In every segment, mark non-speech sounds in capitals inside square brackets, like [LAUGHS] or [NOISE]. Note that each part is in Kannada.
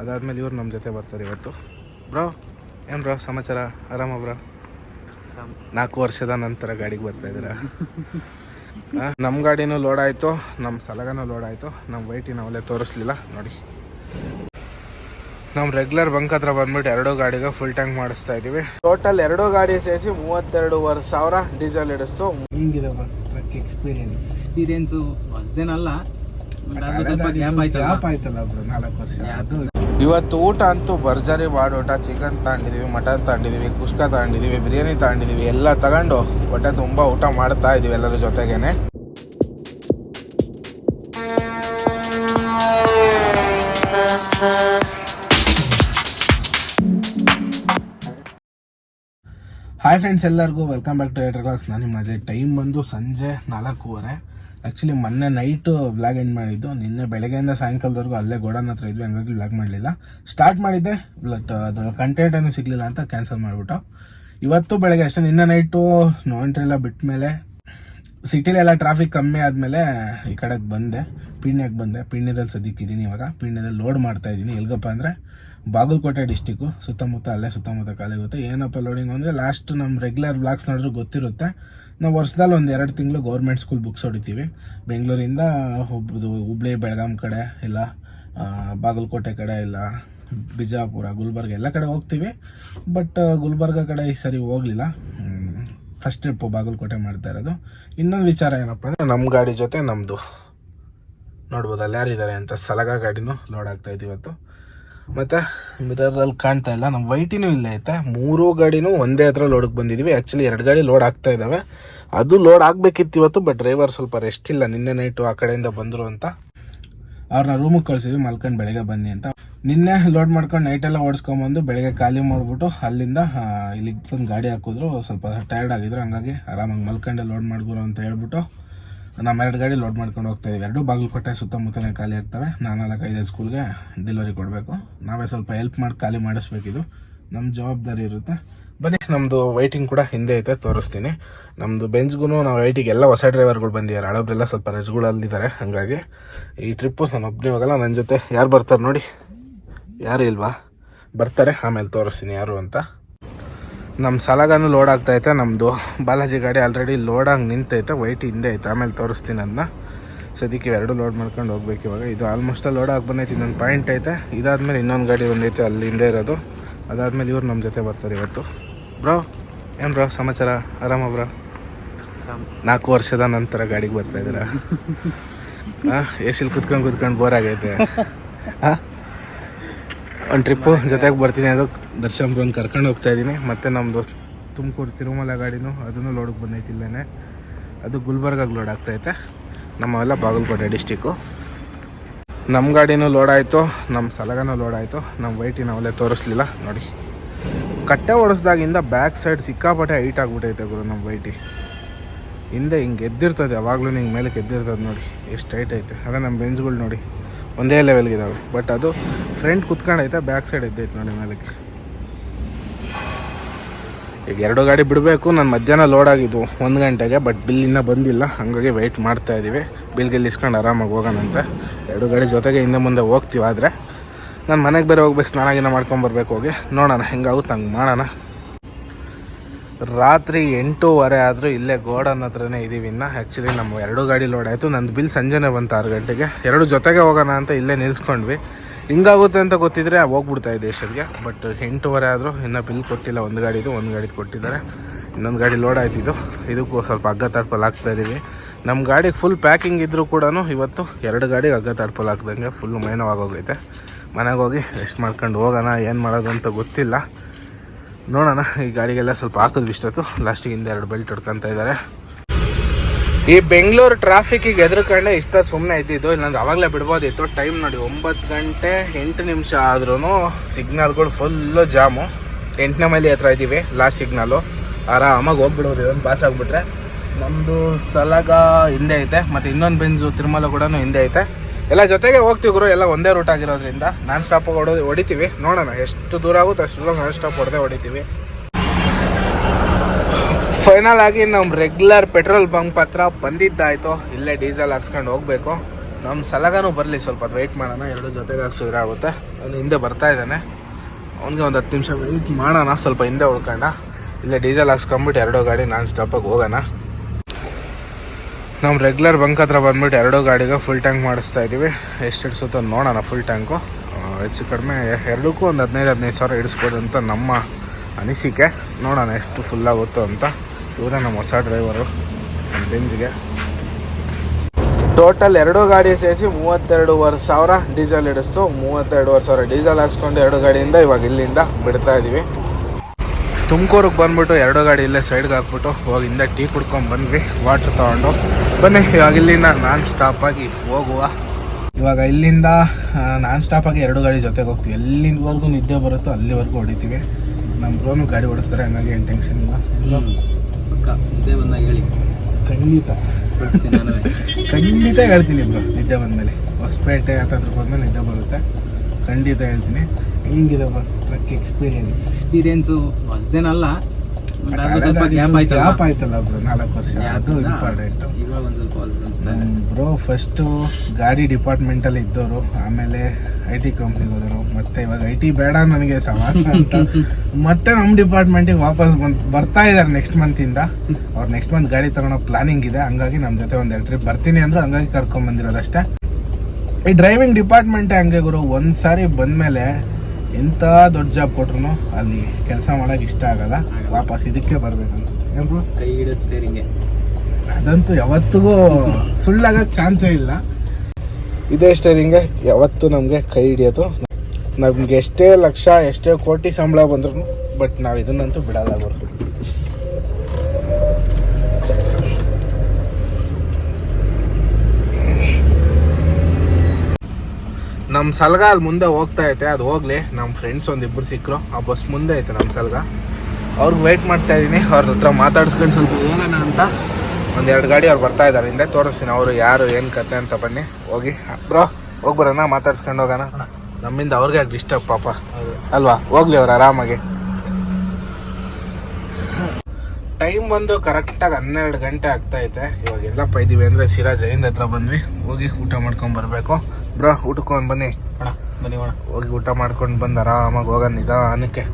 ಅದಾದಮೇಲೆ ಇವ್ರು ನಮ್ಮ ಜೊತೆ ಬರ್ತಾರೆ ಇವತ್ತು. ಬ್ರೋ? ಏನು ಬ್ರೋ ಸಮಾಚಾರ? ಆರಾಮ ಬ್ರೋ? ನಾಲ್ಕು ವರ್ಷದ ನಂತರ ಗಾಡಿಗೆ ಬರ್ತಾ ಇದ್ದೀರಾ? ನಮ್ಮ ಗಾಡಿನೂ ಲೋಡ್ ಆಯಿತು ನಮ್ಮ ಸಲಗನೂ ಲೋಡ್ ಆಯಿತು ನಮ್ಮ ವೈಟಿನ ಅವಲೇ ತೋರಿಸ್ಲಿಲ್ಲ ನೋಡಿ. ನಮ್ಮ ರೆಗ್ಯುಲರ್ ಬಂಕ್ ಹತ್ರ ಬಂದ್ಬಿಟ್ಟು ಎರಡು ಗಾಡಿಗೆ ಫುಲ್ ಟ್ಯಾಂಕ್ ಮಾಡಿಸ್ತಾ ಇದೀವಿ ಟೋಟಲ್ ಎರಡು ಗಾಡಿ ಸೇರಿಸಿ ಮೂವತ್ತೆರಡುವರೆ ಸಾವಿರ ಡೀಸೆಲ್ ಹಿಡಿಸ್ತು. ಹಿಂಗಿದೆ ಟ್ರಕ್ ಎಕ್ಸ್ಪೀರಿಯನ್ಸ್ ಎಕ್ಸ್ಪೀರಿಯನ್ಸು ಹೊಸದೇನಲ್ಲ ಸ್ವಲ್ಪ ಗ್ಯಾಪ್ ಆಯ್ತಲ್ಲ? ಆಯ್ತಲ್ಲ ಬ್ರೋ ನಾಲ್ಕು ವರ್ಷ? ಅದು ಇವತ್ತು ಊಟ ಅಂತೂ ಭರ್ಜರಿ ಮಾಡೋಟ ಚಿಕನ್ ತಗೊಂಡಿದ್ದೀವಿ ಮಟನ್ ತಗೊಂಡಿದ್ದೀವಿ ಕುಷ್ಕ ತಗೊಂಡಿದ್ದೀವಿ ಬಿರಿಯಾನಿ ತಗೊಂಡಿದ್ದೀವಿ ಎಲ್ಲ ತಗೊಂಡು ಹೊಟ್ಟೆ ತುಂಬ ಊಟ ಮಾಡ್ತಾ ಇದ್ದೀವಿ ಎಲ್ಲರ ಜೊತೆಗೇನೆ. ಹಾಯ್ ಫ್ರೆಂಡ್ಸ್ ಎಲ್ಲರಿಗೂ ವೆಲ್ಕಮ್ ಬ್ಯಾಕ್ ಟು ಏಟರ್ ಕ್ಲಾಸ್ ನಾನು ನಿಮ್ಮ ಟೈಮ್ ಬಂದು ಸಂಜೆ ನಾಲ್ಕೂವರೆ. ಆ್ಯಕ್ಚುಲಿ ಮೊನ್ನೆ ನೈಟು ವ್ಲಾಗ್ ಎಂಡ್ ಮಾಡಿದ್ದು. ನಿನ್ನೆ ಬೆಳಗ್ಗೆಯಿಂದ ಸಾಯಂಕಾಲದವರೆಗೂ ಅಲ್ಲೇ ಗೋಡನ್ ಹತ್ರ ಇದ್ವಿ, ಹಂಗಾಗಿ ವ್ಲಾಗ್ ಮಾಡಲಿಲ್ಲ. ಸ್ಟಾರ್ಟ್ ಮಾಡಿದ್ದೆ ಬಟ್ ಅದರ ಕಂಟೆಂಟ್ ಏನು ಸಿಗಲಿಲ್ಲ ಅಂತ ಕ್ಯಾನ್ಸಲ್ ಮಾಡಿಬಿಟ್ಟು. ಇವತ್ತು ಬೆಳಗ್ಗೆ ಅಷ್ಟೇ, ನಿನ್ನೆ ನೈಟು ನೋಂಟ್ರೆಲ್ಲ ಬಿಟ್ಟ ಮೇಲೆ ಸಿಟಿಲೆಲ್ಲ ಟ್ರಾಫಿಕ್ ಕಮ್ಮಿ ಆದಮೇಲೆ ಈ ಕಡೆಗೆ ಬಂದೆ, ಪಿಣ್ಯಕ್ಕೆ ಬಂದೆ. ಪಿಣ್ಯದಲ್ಲಿ ಸದ್ಯಕ್ಕಿದ್ದೀನಿ ಇವಾಗ. ಪಿಣ್ಯದಲ್ಲಿ ಲೋಡ್ ಮಾಡ್ತಾ ಇದ್ದೀನಿ ಎಲ್ಗಪ್ಪ ಅಂದರೆ ಬಾಗಲಕೋಟೆ ಡಿಸ್ಟಿಕ್ಕು ಸುತ್ತಮುತ್ತ ಅಲ್ಲೇ ಸುತ್ತಮುತ್ತ ಕಾಲಿಗುತ್ತೆ ಏನಪ್ಪ ಲೋಡಿಂಗ್ ಅಂದರೆ ಲಾಸ್ಟ್ ನಮ್ಮ ರೆಗ್ಯುಲರ್ ಬ್ಲಾಗ್ಸ್ ನೋಡಿದ್ರೆ ಗೊತ್ತಿರುತ್ತೆ. ನಾವು ವರ್ಷದಲ್ಲಿ ಒಂದು ಎರಡು ತಿಂಗಳು ಗೌರ್ಮೆಂಟ್ ಸ್ಕೂಲ್ ಬುಕ್ಸ್ ಹೊಡಿತೀವಿ. ಬೆಂಗಳೂರಿಂದ ಒಬ್ಬದು ಹುಬ್ಳಿ, ಬೆಳಗಾಂ ಕಡೆ ಇಲ್ಲ ಬಾಗಲಕೋಟೆ ಕಡೆ ಇಲ್ಲ ಬಿಜಾಪುರ, ಗುಲ್ಬರ್ಗ ಎಲ್ಲ ಕಡೆ ಹೋಗ್ತೀವಿ. ಬಟ್ ಗುಲ್ಬರ್ಗ ಕಡೆ ಈ ಸರಿ ಹೋಗಲಿಲ್ಲ. ಫಸ್ಟ್ ಟ್ರಿಪ್ಪು ಬಾಗಲಕೋಟೆ ಮಾಡ್ತಾ ಇರೋದು. ಇನ್ನೊಂದು ವಿಚಾರ ಏನಪ್ಪ ಅಂದರೆ ನಮ್ಮ ಗಾಡಿ ಜೊತೆ ನಮ್ಮದು ನೋಡ್ಬೋದು, ಅಲ್ಲಿ ಯಾರಿದ್ದಾರೆ ಅಂತ. ಸಲಗ ಗಾಡಿನೂ ಲೋಡ್ ಆಗ್ತಾ ಇತ್ತು ಇವತ್ತು. ಮತ್ತು? ಮಿರರಲ್ಲಿ ಕಾಣ್ತಾ ಇಲ್ಲ. ನಮ್ಮ ವೈಟಿನೂ ಇಲ್ಲ ಐತೆ. ಮೂರು ಗಾಡಿನೂ ಒಂದೇ ಹತ್ರ ಲೋಡಕ್ಕೆ ಬಂದಿದ್ದೀವಿ ಆ್ಯಕ್ಚುಲಿ ಎರಡು ಗಾಡಿ ಲೋಡ್ ಆಗ್ತಾ ಇದ್ದಾವೆ ಅದು ಲೋಡ್ ಆಗಬೇಕಿತ್ತು ಇವತ್ತು ಬಟ್ ಡ್ರೈವರ್ ಸ್ವಲ್ಪ ರೆಸ್ಟ್ ಇಲ್ಲ. ನಿನ್ನೆ ನೈಟು ಆ ಕಡೆಯಿಂದ ಬಂದರು ಅಂತ. ಅವ್ರನ್ನ ರೂಮಿಗೆ ಕಳ್ಸಿದ್ವಿ. ಮಲ್ಕೊಂಡು ಬೆಳಗ್ಗೆ ಬನ್ನಿ ಅಂತ. ನಿನ್ನೆ ಲೋಡ್ ಮಾಡ್ಕೊಂಡು ನೈಟೆಲ್ಲ ಓಡಿಸ್ಕೊಂಬಂದು ಬೆಳಗ್ಗೆ ಖಾಲಿ ಮಾಡಿಬಿಟ್ಟು ಅಲ್ಲಿಂದ ಇಲ್ಲಿ ಬಂದು ಗಾಡಿ ಹಾಕಿದ್ರು. ಸ್ವಲ್ಪ ಟೈರ್ಡ್ ಆಗಿದ್ರು. ಹಂಗಾಗಿ ಆರಾಮಾಗಿ ಮಲ್ಕೊಂಡೆ ಲೋಡ್ ಮಾಡ್ಬೋದು ಅಂತ ಹೇಳ್ಬಿಟ್ಟು ನಮ್ಮ ಎರಡು ಗಾಡಿ ಲೋಡ್ ಮಾಡ್ಕೊಂಡು ಹೋಗ್ತಾ ಇದ್ದೀವಿ. ಎರಡು ಬಾಗಲಕೋಟೆ ಸುತ್ತಮುತ್ತಲೇ ಖಾಲಿ ಆಗ್ತವೆ. ನಾನು ನಾಲ್ಕು ಐದೈದು ಸ್ಕೂಲ್ಗೆ ಡೆಲಿವರಿ ಕೊಡಬೇಕು. ನಾವೇ ಸ್ವಲ್ಪ ಹೆಲ್ಪ್ ಮಾಡಿ, ಖಾಲಿ ಮಾಡಿಸ್ಬೇಕಿದು ನಮ್ಮ ಜವಾಬ್ದಾರಿ ಇರುತ್ತೆ. ಬನ್ನಿ ನಮ್ಮದು ವೈಟಿಂಗ್ ಕೂಡ ಹಿಂದೆ ಐತೆ, ತೋರಿಸ್ತೀನಿ. ನಮ್ಮದು ಬೆಂಚ್ಗೂ ನಾವು ವೈಟಿಗೆ ಎಲ್ಲ ಹೊಸ ಡ್ರೈವರ್ಗಳು ಬಂದಿದ್ದಾರೆ. ಹಳಬ್ರೆಲ್ಲ ಸ್ವಲ್ಪ ರಜ್ಗಳಲ್ಲಿದ್ದಾರೆ ಹಾಗಾಗಿ. ಈ ಟ್ರಿಪ್ಪು ನಾನು ಒಬ್ಬನೇ ಹೋಗಲ್ಲ ನನ್ನ ಜೊತೆ ಯಾರು ಬರ್ತಾರೆ ನೋಡಿ. ಯಾರು ಇಲ್ವಾ? ಬರ್ತಾರೆ, ಆಮೇಲೆ ತೋರಿಸ್ತೀನಿ ಯಾರು ಅಂತ. ನಮ್ಮ ಸಲಗಾನು ಲೋಡ್ ಆಗ್ತೈತೆ ನಮ್ಮದು ಬಾಲಾಜಿ ಗಾಡಿ ಆಲ್ರೆಡಿ ಲೋಡಾಗಿ ನಿಂತೈತೆ ವೈಟ್ ಹಿಂದೆ ಐತೆ ಆಮೇಲೆ ತೋರಿಸ್ತೀನಿ ಅದನ್ನ ಸದ್ಯಕ್ಕೆ ಎರಡು ಲೋಡ್ ಮಾಡ್ಕೊಂಡು ಹೋಗ್ಬೇಕು ಇವಾಗ. ಇದು ಆಲ್ಮೋಸ್ಟ್ ಲೋಡ್ ಆಗಿ ಬಂದೈತೆ ಇನ್ನೊಂದು ಪಾಯಿಂಟ್ ಐತೆ. ಇದಾದ್ಮೇಲೆ ಇನ್ನೊಂದು ಗಾಡಿ ಬಂದೈತೆ ಅಲ್ಲಿ ಹಿಂದೆ ಇರೋದು. ಅದಾದ್ಮೇಲೆ ಇವ್ರು ನಮ್ಮ ಜೊತೆ ಬರ್ತಾರೆ ಇವತ್ತು. ಬ್ರೋ ಏನು ಬ್ರೋ ಸಮಾಚಾರ? ಆರಾಮ ಬ್ರೋ ನಾಲ್ಕು ವರ್ಷದ ನಂತರ ಗಾಡಿಗೆ ಬರ್ತಾ ಇದ್ದೀರಾ? [LAUGHS] ಹಾಂ ಎ ಸಿಲ್ ಕುತ್ಕೊಂಡು ಕುತ್ಕೊಂಡು ಬೋರ್ ಆಗೈತೆ. ಹಾಂ ಒಂದು ಟ್ರಿಪ್ಪು ಜೊತೆಗೆ ಬರ್ತೀನಿ ಅದು. ದರ್ಶನ್ ಬ್ರೋನ್ ಕರ್ಕೊಂಡು ಹೋಗ್ತಾ ಇದ್ದೀನಿ ಮತ್ತು ನಮ್ಮದು ತುಮಕೂರು ತಿರುಮಲ ಗಾಡಿನೂ ಅದನ್ನು ಲೋಡಕ್ಕೆ ಬಂದೈತಿ ಇಲ್ಲೇ ಅದು ಗುಲ್ಬರ್ಗಾಗೆ ಲೋಡ್ ಆಗ್ತೈತೆ ನಮ್ಮವೆಲ್ಲ ಬಾಗಲಕೋಟೆ ಡಿಸ್ಟಿಕ್ಕು ನಮ್ಮ ಗಾಡಿನೂ ಲೋಡ್ ಆಯಿತು. ನಮ್ಮ ಸಲಗನೂ ಲೋಡ್ ಆಯಿತು. ನಮ್ಮ ವೈಟಿ ನಾವಲ್ಲೇ ತೋರಿಸ್ಲಿಲ್ಲ. ನೋಡಿ. ಕಟ್ಟೆ ಓಡಿಸ್ದಾಗಿಂದ ಬ್ಯಾಕ್ ಸೈಡ್ ಸಿಕ್ಕಾಪಟ್ಟೆ ಹೈಟ್ ಆಗಿಬಿಟ್ಟೈತೆ ಗುರು ನಮ್ಮ ವೈಟಿ. ಹಿಂದೆ ಹಿಂಗೆ ಎದ್ದಿರ್ತದೆ. ಯಾವಾಗಲೂ ಹಿಂಗೆ ಮೇಲೆ ಎದ್ದಿರ್ತದೆ ನೋಡಿ. ಎಷ್ಟು ಹೈಟ್ ಐತೆ. ಅದೇ ನಮ್ಮ ಬೆಂಚ್ಗಳು ನೋಡಿ. ಒಂದೇ ಲೆವೆಲ್ಗಿದಾವೆ ಬಟ್ ಅದು ಫ್ರಂಟ್ ಕುತ್ಕೊಂಡೈತೆ ಬ್ಯಾಕ್ ಸೈಡ್ ಎದ್ದೈತೆ ನೋಡಿ ಮೇಲಕ್ಕೆ. ಈಗ ಎರಡು ಗಾಡಿ ಬಿಡಬೇಕು, ನಾನು ಮಧ್ಯಾಹ್ನ ಲೋಡ್ ಆಗಿದ್ದು ಒಂದು ಗಂಟೆಗೆ ಬಟ್ ಬಿಲ್ ಇನ್ನೂ ಬಂದಿಲ್ಲ. ಹಾಗಾಗಿ ವೆಯ್ಟ್ ಮಾಡ್ತಾ ಇದ್ದೀವಿ ಬಿಲ್ ಗಿಲ್ ಇಸ್ಕೊಂಡು ಆರಾಮಾಗಿ ಹೋಗೋಣಂತೆ ಎರಡು ಗಾಡಿ ಜೊತೆಗೆ ಹಿಂದೆ ಮುಂದೆ ಹೋಗ್ತೀವಿ ಆದರೆ. ನಾನು ಮನೆಗೆ ಬೇರೆ ಹೋಗ್ಬೇಕು, ಸ್ನಾನ ಗಿನ ಮಾಡ್ಕೊಂಬರ್ಬೇಕು ಹೋಗಿ. ನೋಡೋಣ ಹೆಂಗಾಗುತ್ತೆ, ಹಂಗೆ ಮಾಡೋಣ. ರಾತ್ರಿ ಎಂಟೂವರೆ ಆದರೂ ಇಲ್ಲೇ ಗೋಡನ್ ಹತ್ರನೇ ಇದ್ದೀವಿ ಇನ್ನು. ಆ್ಯಕ್ಚುಲಿ ನಮ್ಮ ಎರಡು ಗಾಡಿ ಲೋಡ್ ಆಯಿತು. ನಂದು ಬಿಲ್ ಸಂಜೆನೇ ಬಂತು ಆರು ಗಂಟೆಗೆ. ಎರಡು ಜೊತೆಗೆ ಹೋಗೋಣ ಅಂತ ಇಲ್ಲೇ ನಿಲ್ಸ್ಕೊಂಡ್ವಿ. ಹಿಂಗಾಗುತ್ತೆ ಅಂತ ಗೊತ್ತಿದ್ರೆ ಹೋಗ್ಬಿಡ್ತಾ ಇದ್ದೆ ಬಟ್ ಎಂಟೂವರೆ ಆದರೂ ಇನ್ನೂ ಬಿಲ್ ಕೊಟ್ಟಿಲ್ಲ. ಒಂದು ಗಾಡಿದು ಒಂದು ಗಾಡಿದು ಕೊಟ್ಟಿದ್ದಾರೆ. ಇನ್ನೊಂದು ಗಾಡಿ ಲೋಡ್ ಆಯ್ತಿದ್ದು ಇದಕ್ಕೂ ಸ್ವಲ್ಪ ಹಗ್ಗ ತಡ್ಪಲ್ ಹಾಕ್ತಾ ಇದ್ದೀವಿ ನಮ್ಮ ಗಾಡಿಗೆ ಫುಲ್ ಪ್ಯಾಕಿಂಗ್ ಇದ್ದರೂ ಕೂಡ ಇವತ್ತು ಎರಡು ಗಾಡಿಗೆ ಹಗ್ಗ ತಡ್ಪಲ್ ಹಾಕ್ದಂಗೆ ಫುಲ್ ಮೈನವಾಗೋಗೈತೆ ಮನೆಗೆ ಹೋಗಿ ರೆಸ್ಟ್ ಮಾಡ್ಕೊಂಡು ಹೋಗೋಣ. ಏನು ಮಾಡೋದು ಅಂತ ಗೊತ್ತಿಲ್ಲ. ನೋಡೋಣ, ಈ ಗಾಡಿಗೆಲ್ಲ ಸ್ವಲ್ಪ ಹಾಕಿದ್ವಿ ಇಷ್ಟೊತ್ತು. ಲಾಸ್ಟಿಗೆ ಹಿಂದೆ ಎರಡು ಬೆಲ್ಟ್ ಹೊಡ್ಕೊಂತ ಇದ್ದಾರೆ ಈ ಬೆಂಗಳೂರು ಟ್ರಾಫಿಕ್ಕಿಗೆ ಎದುರುಕೊಂಡೆ ಇಷ್ಟ ಸುಮ್ಮನೆ ಇದ್ದಿದ್ದು, ಇಲ್ಲಾಂದ್ರೆ ಅವಾಗಲೇ ಬಿಡ್ಬೋದಿತ್ತು ಟೈಮ್ ನೋಡಿ, ಒಂಬತ್ತು ಗಂಟೆ ಎಂಟು ನಿಮಿಷ ಆದ್ರೂ ಸಿಗ್ನಲ್ಗಳು ಫುಲ್ಲು ಜಾಮು. ಎಂಟನೇ ಮೈಲಿ ಹತ್ರ ಇದ್ದೀವಿ ಲಾಸ್ಟ್ ಸಿಗ್ನಲ್ಲು ಆರಾಮಾಗಿ ಹೋಗ್ಬಿಡ್ಬೋದು, ಇದೊಂದು ಪಾಸ್ ಆಗಿಬಿಟ್ರೆ. ನಮ್ಮದು ಸಲಗ ಹಿಂದೆ ಐತೆ, ಮತ್ತು ಇನ್ನೊಂದು ಬೆಂಜು ತಿರುಮಲ ಕೂಡ ಹಿಂದೆ ಐತೆ. ಎಲ್ಲ ಜೊತೆಗೆ ಹೋಗ್ತೀವಿ ಗುರು, ಎಲ್ಲ ಒಂದೇ ರೂಟ್ ಆಗಿರೋದ್ರಿಂದ. ನಾನ್ ಸ್ಟಾಪ್ ಹೊಡೋದು ಹೊಡಿತೀವಿ. ನೋಡೋಣ, ಎಷ್ಟು ದೂರ ಆಗುತ್ತೆ ಅಷ್ಟು ದೂರ ನಾನ್ ಸ್ಟಾಪ್ ಹೊಡೆದೇ ಹೊಡಿತೀವಿ. ಫೈನಲ್ ಆಗಿ ನಮ್ಮ ರೆಗ್ಯುಲರ್ ಪೆಟ್ರೋಲ್ ಬಂಕ್ ಹತ್ರ ಬಂದಿದ್ದಾಯ್ತು. ಇಲ್ಲೇ ಡೀಸೆಲ್ ಹಾಕ್ಸ್ಕೊಂಡು ಹೋಗ್ಬೇಕು. ನಮ್ಮ ಸಲಗನೂ ಬರಲಿ, ಸ್ವಲ್ಪ ವೆಯ್ಟ್ ಮಾಡೋಣ. ಎರಡು ಜೊತೆಗೆ ಹಾಕ್ಸಿದ್ರೆ ಆಗುತ್ತೆ. ಅವನು ಹಿಂದೆ ಬರ್ತಾ ಇದ್ದಾನೆ. ಅವನಿಗೆ ಒಂದು ಹತ್ತು ನಿಮಿಷ ವೆಯ್ಟ್ ಮಾಡೋಣ, ಸ್ವಲ್ಪ ಹಿಂದೆ ಉಳ್ಕೊಂಡ. ಇಲ್ಲೇ ಡೀಸೆಲ್ ಹಾಕ್ಸ್ಕೊಂಬಿಟ್ಟು ಎರಡೋ ಗಾಡಿ ನಾನ್ ಸ್ಟಾಪಾಗಿ ಹೋಗೋಣ. ನಮ್ಮ ರೆಗ್ಯುಲರ್ ಬಂಕ್ ಹತ್ರ ಬಂದ್ಬಿಟ್ಟು ಎರಡೂ ಗಾಡಿಗೆ ಫುಲ್ ಟ್ಯಾಂಕ್ ಮಾಡಿಸ್ತಾ ಇದ್ದೀವಿ ಎಷ್ಟು ಹಿಡಿಸುತ್ತೋ ನೋಡೋಣ ಫುಲ್ ಟ್ಯಾಂಕು ಹೆಚ್ಚು ಕಡಿಮೆ ಎರಡಕ್ಕೂ ಒಂದು ಹದಿನೈದು ಹದಿನೈದು ಸಾವಿರ ಇಡಿಸ್ಬೋದು ಅಂತ ನಮ್ಮ ಅನಿಸಿಕೆ. ನೋಡೋಣ ಎಷ್ಟು ಫುಲ್ ಆಗುತ್ತೋ ಅಂತ. ಇವರೇ ನಮ್ಮ ಹೊಸ ಡ್ರೈವರು ಬೆಂಜ್ಗೆ. ಟೋಟಲ್ ಎರಡೂ ಗಾಡಿ ಸೇರಿಸಿ ಮೂವತ್ತೆರಡೂವರೆ ಸಾವಿರ ಡೀಸೆಲ್ ಹಿಡಿಸ್ತು. ಮೂವತ್ತೆರಡೂವರೆ ಸಾವಿರ ಡೀಸೆಲ್ ಹಾಕ್ಸ್ಕೊಂಡು ಎರಡು ಗಾಡಿಯಿಂದ ಇವಾಗ ಇಲ್ಲಿಂದ ಬಿಡ್ತಾ ಇದ್ದೀವಿ ತುಮಕೂರಿಗೆ ಬಂದ್ಬಿಟ್ಟು ಎರಡು ಗಾಡಿ ಇಲ್ಲೇ ಸೈಡ್ಗೆ ಹಾಕ್ಬಿಟ್ಟು ಹೋಗಿಂದ ಟೀ ಕುಡ್ಕೊಂಡು ಬಂದ್ವಿ. ವಾಟ್ರ್ ತೊಗೊಂಡು. ಬನ್ನಿ ಇವಾಗ ಇಲ್ಲಿಂದ ನಾನ್ ಸ್ಟಾಪ್ ಆಗಿ ಹೋಗುವ. ಇವಾಗ ಇಲ್ಲಿಂದ ನಾನ್ ಸ್ಟಾಪ್ ಆಗಿ ಎರಡು ಗಾಡಿ ಜೊತೆಗೆ ಹೋಗ್ತೀವಿ. ಎಲ್ಲಿಂದವರೆಗೂ ನಿದ್ದೆ ಬರುತ್ತೋ ಅಲ್ಲಿವರೆಗೂ ಹೊಡಿತೀವಿ. ನಮ್ಮ ಬ್ರೋನು ಗಾಡಿ ಓಡಿಸ್ತಾರೆ ಹಂಗಾಗಿ ಏನು ಟೆನ್ಷನ್ ಇಲ್ಲ. ಪಕ್ಕ ನಿದ್ದೆ ಬಂದಾಗ ಹೇಳಿ. ಖಂಡಿತ. ಖಂಡಿತ ಹೇಳ್ತೀನಿ ಬ್ರೋ ನಿದ್ದೆ ಬಂದಮೇಲೆ. ಹೊಸಪೇಟೆ ಹತ್ರ ಬಂದಮೇಲೆ ನಿದ್ದೆ ಬರುತ್ತೆ. ಖಂಡಿತ ಹೇಳ್ತೀನಿ. ಹೆಂಗಿದೆ ಬ್ರೋ ಟ್ರಕ್ ಎಕ್ಸ್ಪೀರಿಯನ್ಸ್ ಎಕ್ಸ್ಪೀರಿಯನ್ಸು ಹೊಸದೇನಲ್ಲ. ಸ್ವಲ್ಪ ಗ್ಯಾಪ್ ಆಯ್ತಲ್ಲ? ಗ್ಯಾಪ್ ಆಯ್ತಲ್ಲ ಬ್ರೋ ನಾಲ್ಕು ವರ್ಷ. ಅದು ಇಂಪಾರ್ಟೆಂಟ್ ಇವಾಗ ಒಂದು ಸ್ವಲ್ಪ ಹೊಸದು ಅನ್ಸುತ್ತೆ ಬ್ರೋ ಫಸ್ಟು ಗಾಡಿ ಡಿಪಾರ್ಟ್ಮೆಂಟಲ್ಲಿ ಇದ್ದವರು ಆಮೇಲೆ ಐ ಟಿ ಕಂಪ್ನಿಗೆ ಹೋದರು ಮತ್ತೆ ಇವಾಗ ಐ ಟಿ ಬೇಡ ನನಗೆ ಸವಾಸ ಅಂತ. [LAUGHS] ಮತ್ತೆ ನಮ್ಮ ಡಿಪಾರ್ಟ್ಮೆಂಟಿಗೆ ವಾಪಸ್ ಬಂದು ಬರ್ತಾ ಇದ್ದಾರೆ ನೆಕ್ಸ್ಟ್ ಮಂತಿಂದ ಅವ್ರು ನೆಕ್ಸ್ಟ್ ಮಂತ್ ಗಾಡಿ ತಗೊಳೋ ಪ್ಲಾನಿಂಗ್ ಇದೆ. ಹಂಗಾಗಿ ನಮ್ಮ ಜೊತೆ ಒಂದು ಎರಡು ಟ್ರಿಪ್ ಬರ್ತೀನಿ ಅಂದ್ರು ಹಂಗಾಗಿ ಕರ್ಕೊಂಡ್ ಬಂದಿರೋದಷ್ಟೇ ಈ ಡ್ರೈವಿಂಗ್ ಡಿಪಾರ್ಟ್ಮೆಂಟೇ ಹಂಗೆ ಗುರು ಒಂದು ಸಾರಿ ಬಂದಮೇಲೆ ಎಂಥ ದೊಡ್ಡ ಜಾಬ್ ಕೊಟ್ರು ಅಲ್ಲಿ ಕೆಲಸ ಮಾಡೋಕೆ ಇಷ್ಟ ಆಗಲ್ಲ. ವಾಪಸ್ ಇದಕ್ಕೆ ಬರ್ಬೇಕು ಅನ್ಸುತ್ತೆ. ಏನ್ ಬ್ರೋ ಕೈ ಹಿಡಿಯೋದು ಸ್ಟೇರಿಂಗೆ ಅದಂತೂ ಯಾವತ್ತಿಗೂ ಸುಳ್ಳಾಗಕ್ಕೆ ಚಾನ್ಸೇ ಇಲ್ಲ. ಇದೇ ಸ್ಟೇರಿಂಗೆ ಹಿಂಗೆ ಯಾವತ್ತೂ ನಮಗೆ ಕೈ ಹಿಡಿಯೋದು. ನಮ್ಗೆ ಎಷ್ಟೇ ಲಕ್ಷ ಎಷ್ಟೇ ಕೋಟಿ ಸಂಬಳ ಬಂದ್ರು ಬಟ್ ನಾವು ಇದನ್ನಂತೂ ಬಿಡಲ್ಲ ಗುರು. ನಮ್ಮ ಸಲ್ಗ ಅಲ್ಲಿ ಮುಂದೆ ಹೋಗ್ತಾ ಐತೆ, ಅದು ಹೋಗ್ಲಿ. ನಮ್ಮ ಫ್ರೆಂಡ್ಸ್ ಒಂದಿಬ್ಬರು ಸಿಕ್ಕರು ಆ ಬಸ್ ಮುಂದೆ ಐತೆ ನಮ್ಮ ಸಲ್ಗ. ಅವ್ರಿಗೆ ವೆಯ್ಟ್ ಮಾಡ್ತಾ ಇದ್ದೀನಿ ಅವ್ರ ಹತ್ರ ಮಾತಾಡ್ಸ್ಕೊಂಡು ಸ್ವಲ್ಪ ಹೋಗೋಣ ಅಂತ ಎರಡು ಗಾಡಿ ಅವ್ರು ಬರ್ತಾ ಇದ್ದಾರೆ ಹಿಂದೆ ತೋರಿಸ್ತೀನಿ ಅವರು ಯಾರು, ಏನು ಕತೆ ಅಂತ ಬನ್ನಿ. ಹೋಗಿ. ಬ್ರೋ, ಹೋಗಿ ಬರೋಣ, ಮಾತಾಡ್ಸ್ಕೊಂಡು ಹೋಗೋಣ. ನಮ್ಮಿಂದ ಅವ್ರಿಗೆ ಡಿಸ್ಟರ್ಬ್ ಪಾಪ. ಅಲ್ವಾ? ಹೋಗ್ಲಿ ಅವ್ರು ಆರಾಮಾಗಿ. ಟೈಮ್ ಬಂದು ಕರೆಕ್ಟಾಗಿ ಹನ್ನೆರಡು ಗಂಟೆ ಆಗ್ತಾ ಐತೆ ಇವಾಗ ಎಲ್ಲ ಇದ್ದೀವಿ ಅಂದರೆ ಸಿರಾ ಜೈನ್ ಹತ್ರ ಬಂದ್ವಿ. ಹೋಗಿ ಊಟ ಮಾಡ್ಕೊಂಡು ಬರಬೇಕು. ಬ್ರೋ ಊಟಕ್ಕೊಂದು ಬನ್ನಿ. ಅಣ್ಣ ಬನ್ನಿ ಅಣ್ಣ. ಹೋಗಿ ಊಟ ಮಾಡ್ಕೊಂಡು ಬಂದು ಆರಾಮಾಗಿ ಹೋಗೋ ನಿಧಾನಕ್ಕೆ.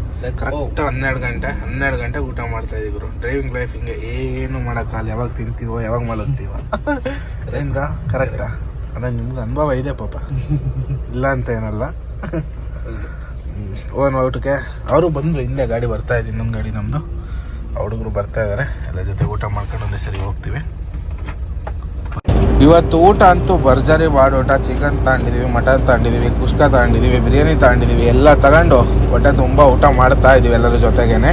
ಕರೆಕ್ಟ ಹನ್ನೆರಡು ಗಂಟೆ ಹನ್ನೆರಡು ಗಂಟೆ ಊಟ ಮಾಡ್ತಾ ಇದೀವಿ ಗುರು. ಡ್ರೈವಿಂಗ್ ಲೈಫ್ ಹಿಂಗೆ ಏನು ಮಾಡೋಕ್ಕಾಗಲ್ಲ ಯಾವಾಗ ತಿಂತೀವೋ ಯಾವಾಗ ಮಲಗ್ತೀವೋ. ಏನ್ರ ಕರೆಕ್ಟಾ ಅದ ನಿಮ್ಗೆ ಅನುಭವ ಇದೆ ಪಾಪ. ಇಲ್ಲ ಅಂತ ಏನಲ್ಲ. ಓನ್ ಊಟಕ್ಕೆ ಅವರು ಬಂದರು ಹಿಂದೆ ಗಾಡಿ ಬರ್ತಾ ಇದ್ದೀನಿ ನಮ್ಮ ಗಾಡಿ ನಮ್ಮದು ಹುಡುಗರು ಬರ್ತಾ ಇದ್ದಾರೆ ಎಲ್ಲ ಜೊತೆ ಊಟ ಮಾಡ್ಕೊಂಡು ಒಂದೇ ಸರಿ ಹೋಗ್ತೀವಿ. ಇವತ್ತು ಊಟ ಅಂತೂ ಭರ್ಜರಿ ಊಟ ಚಿಕನ್ ತಗೊಂಡಿದೀವಿ ಮಟನ್ ತಗೊಂಡಿದೀವಿ, ಕುಷ್ಕ ತಗೊಂಡಿದೀವಿ, ಬಿರಿಯಾನಿ ತಗೊಂಡಿದೀವಿ, ಎಲ್ಲ ತಗೊಂಡು ಹೊಟ್ಟೆ ತುಂಬ ಊಟ ಮಾಡ್ತಾ ಇದೀವಿ ಎಲ್ಲರ ಜೊತೆಗೇನೆ.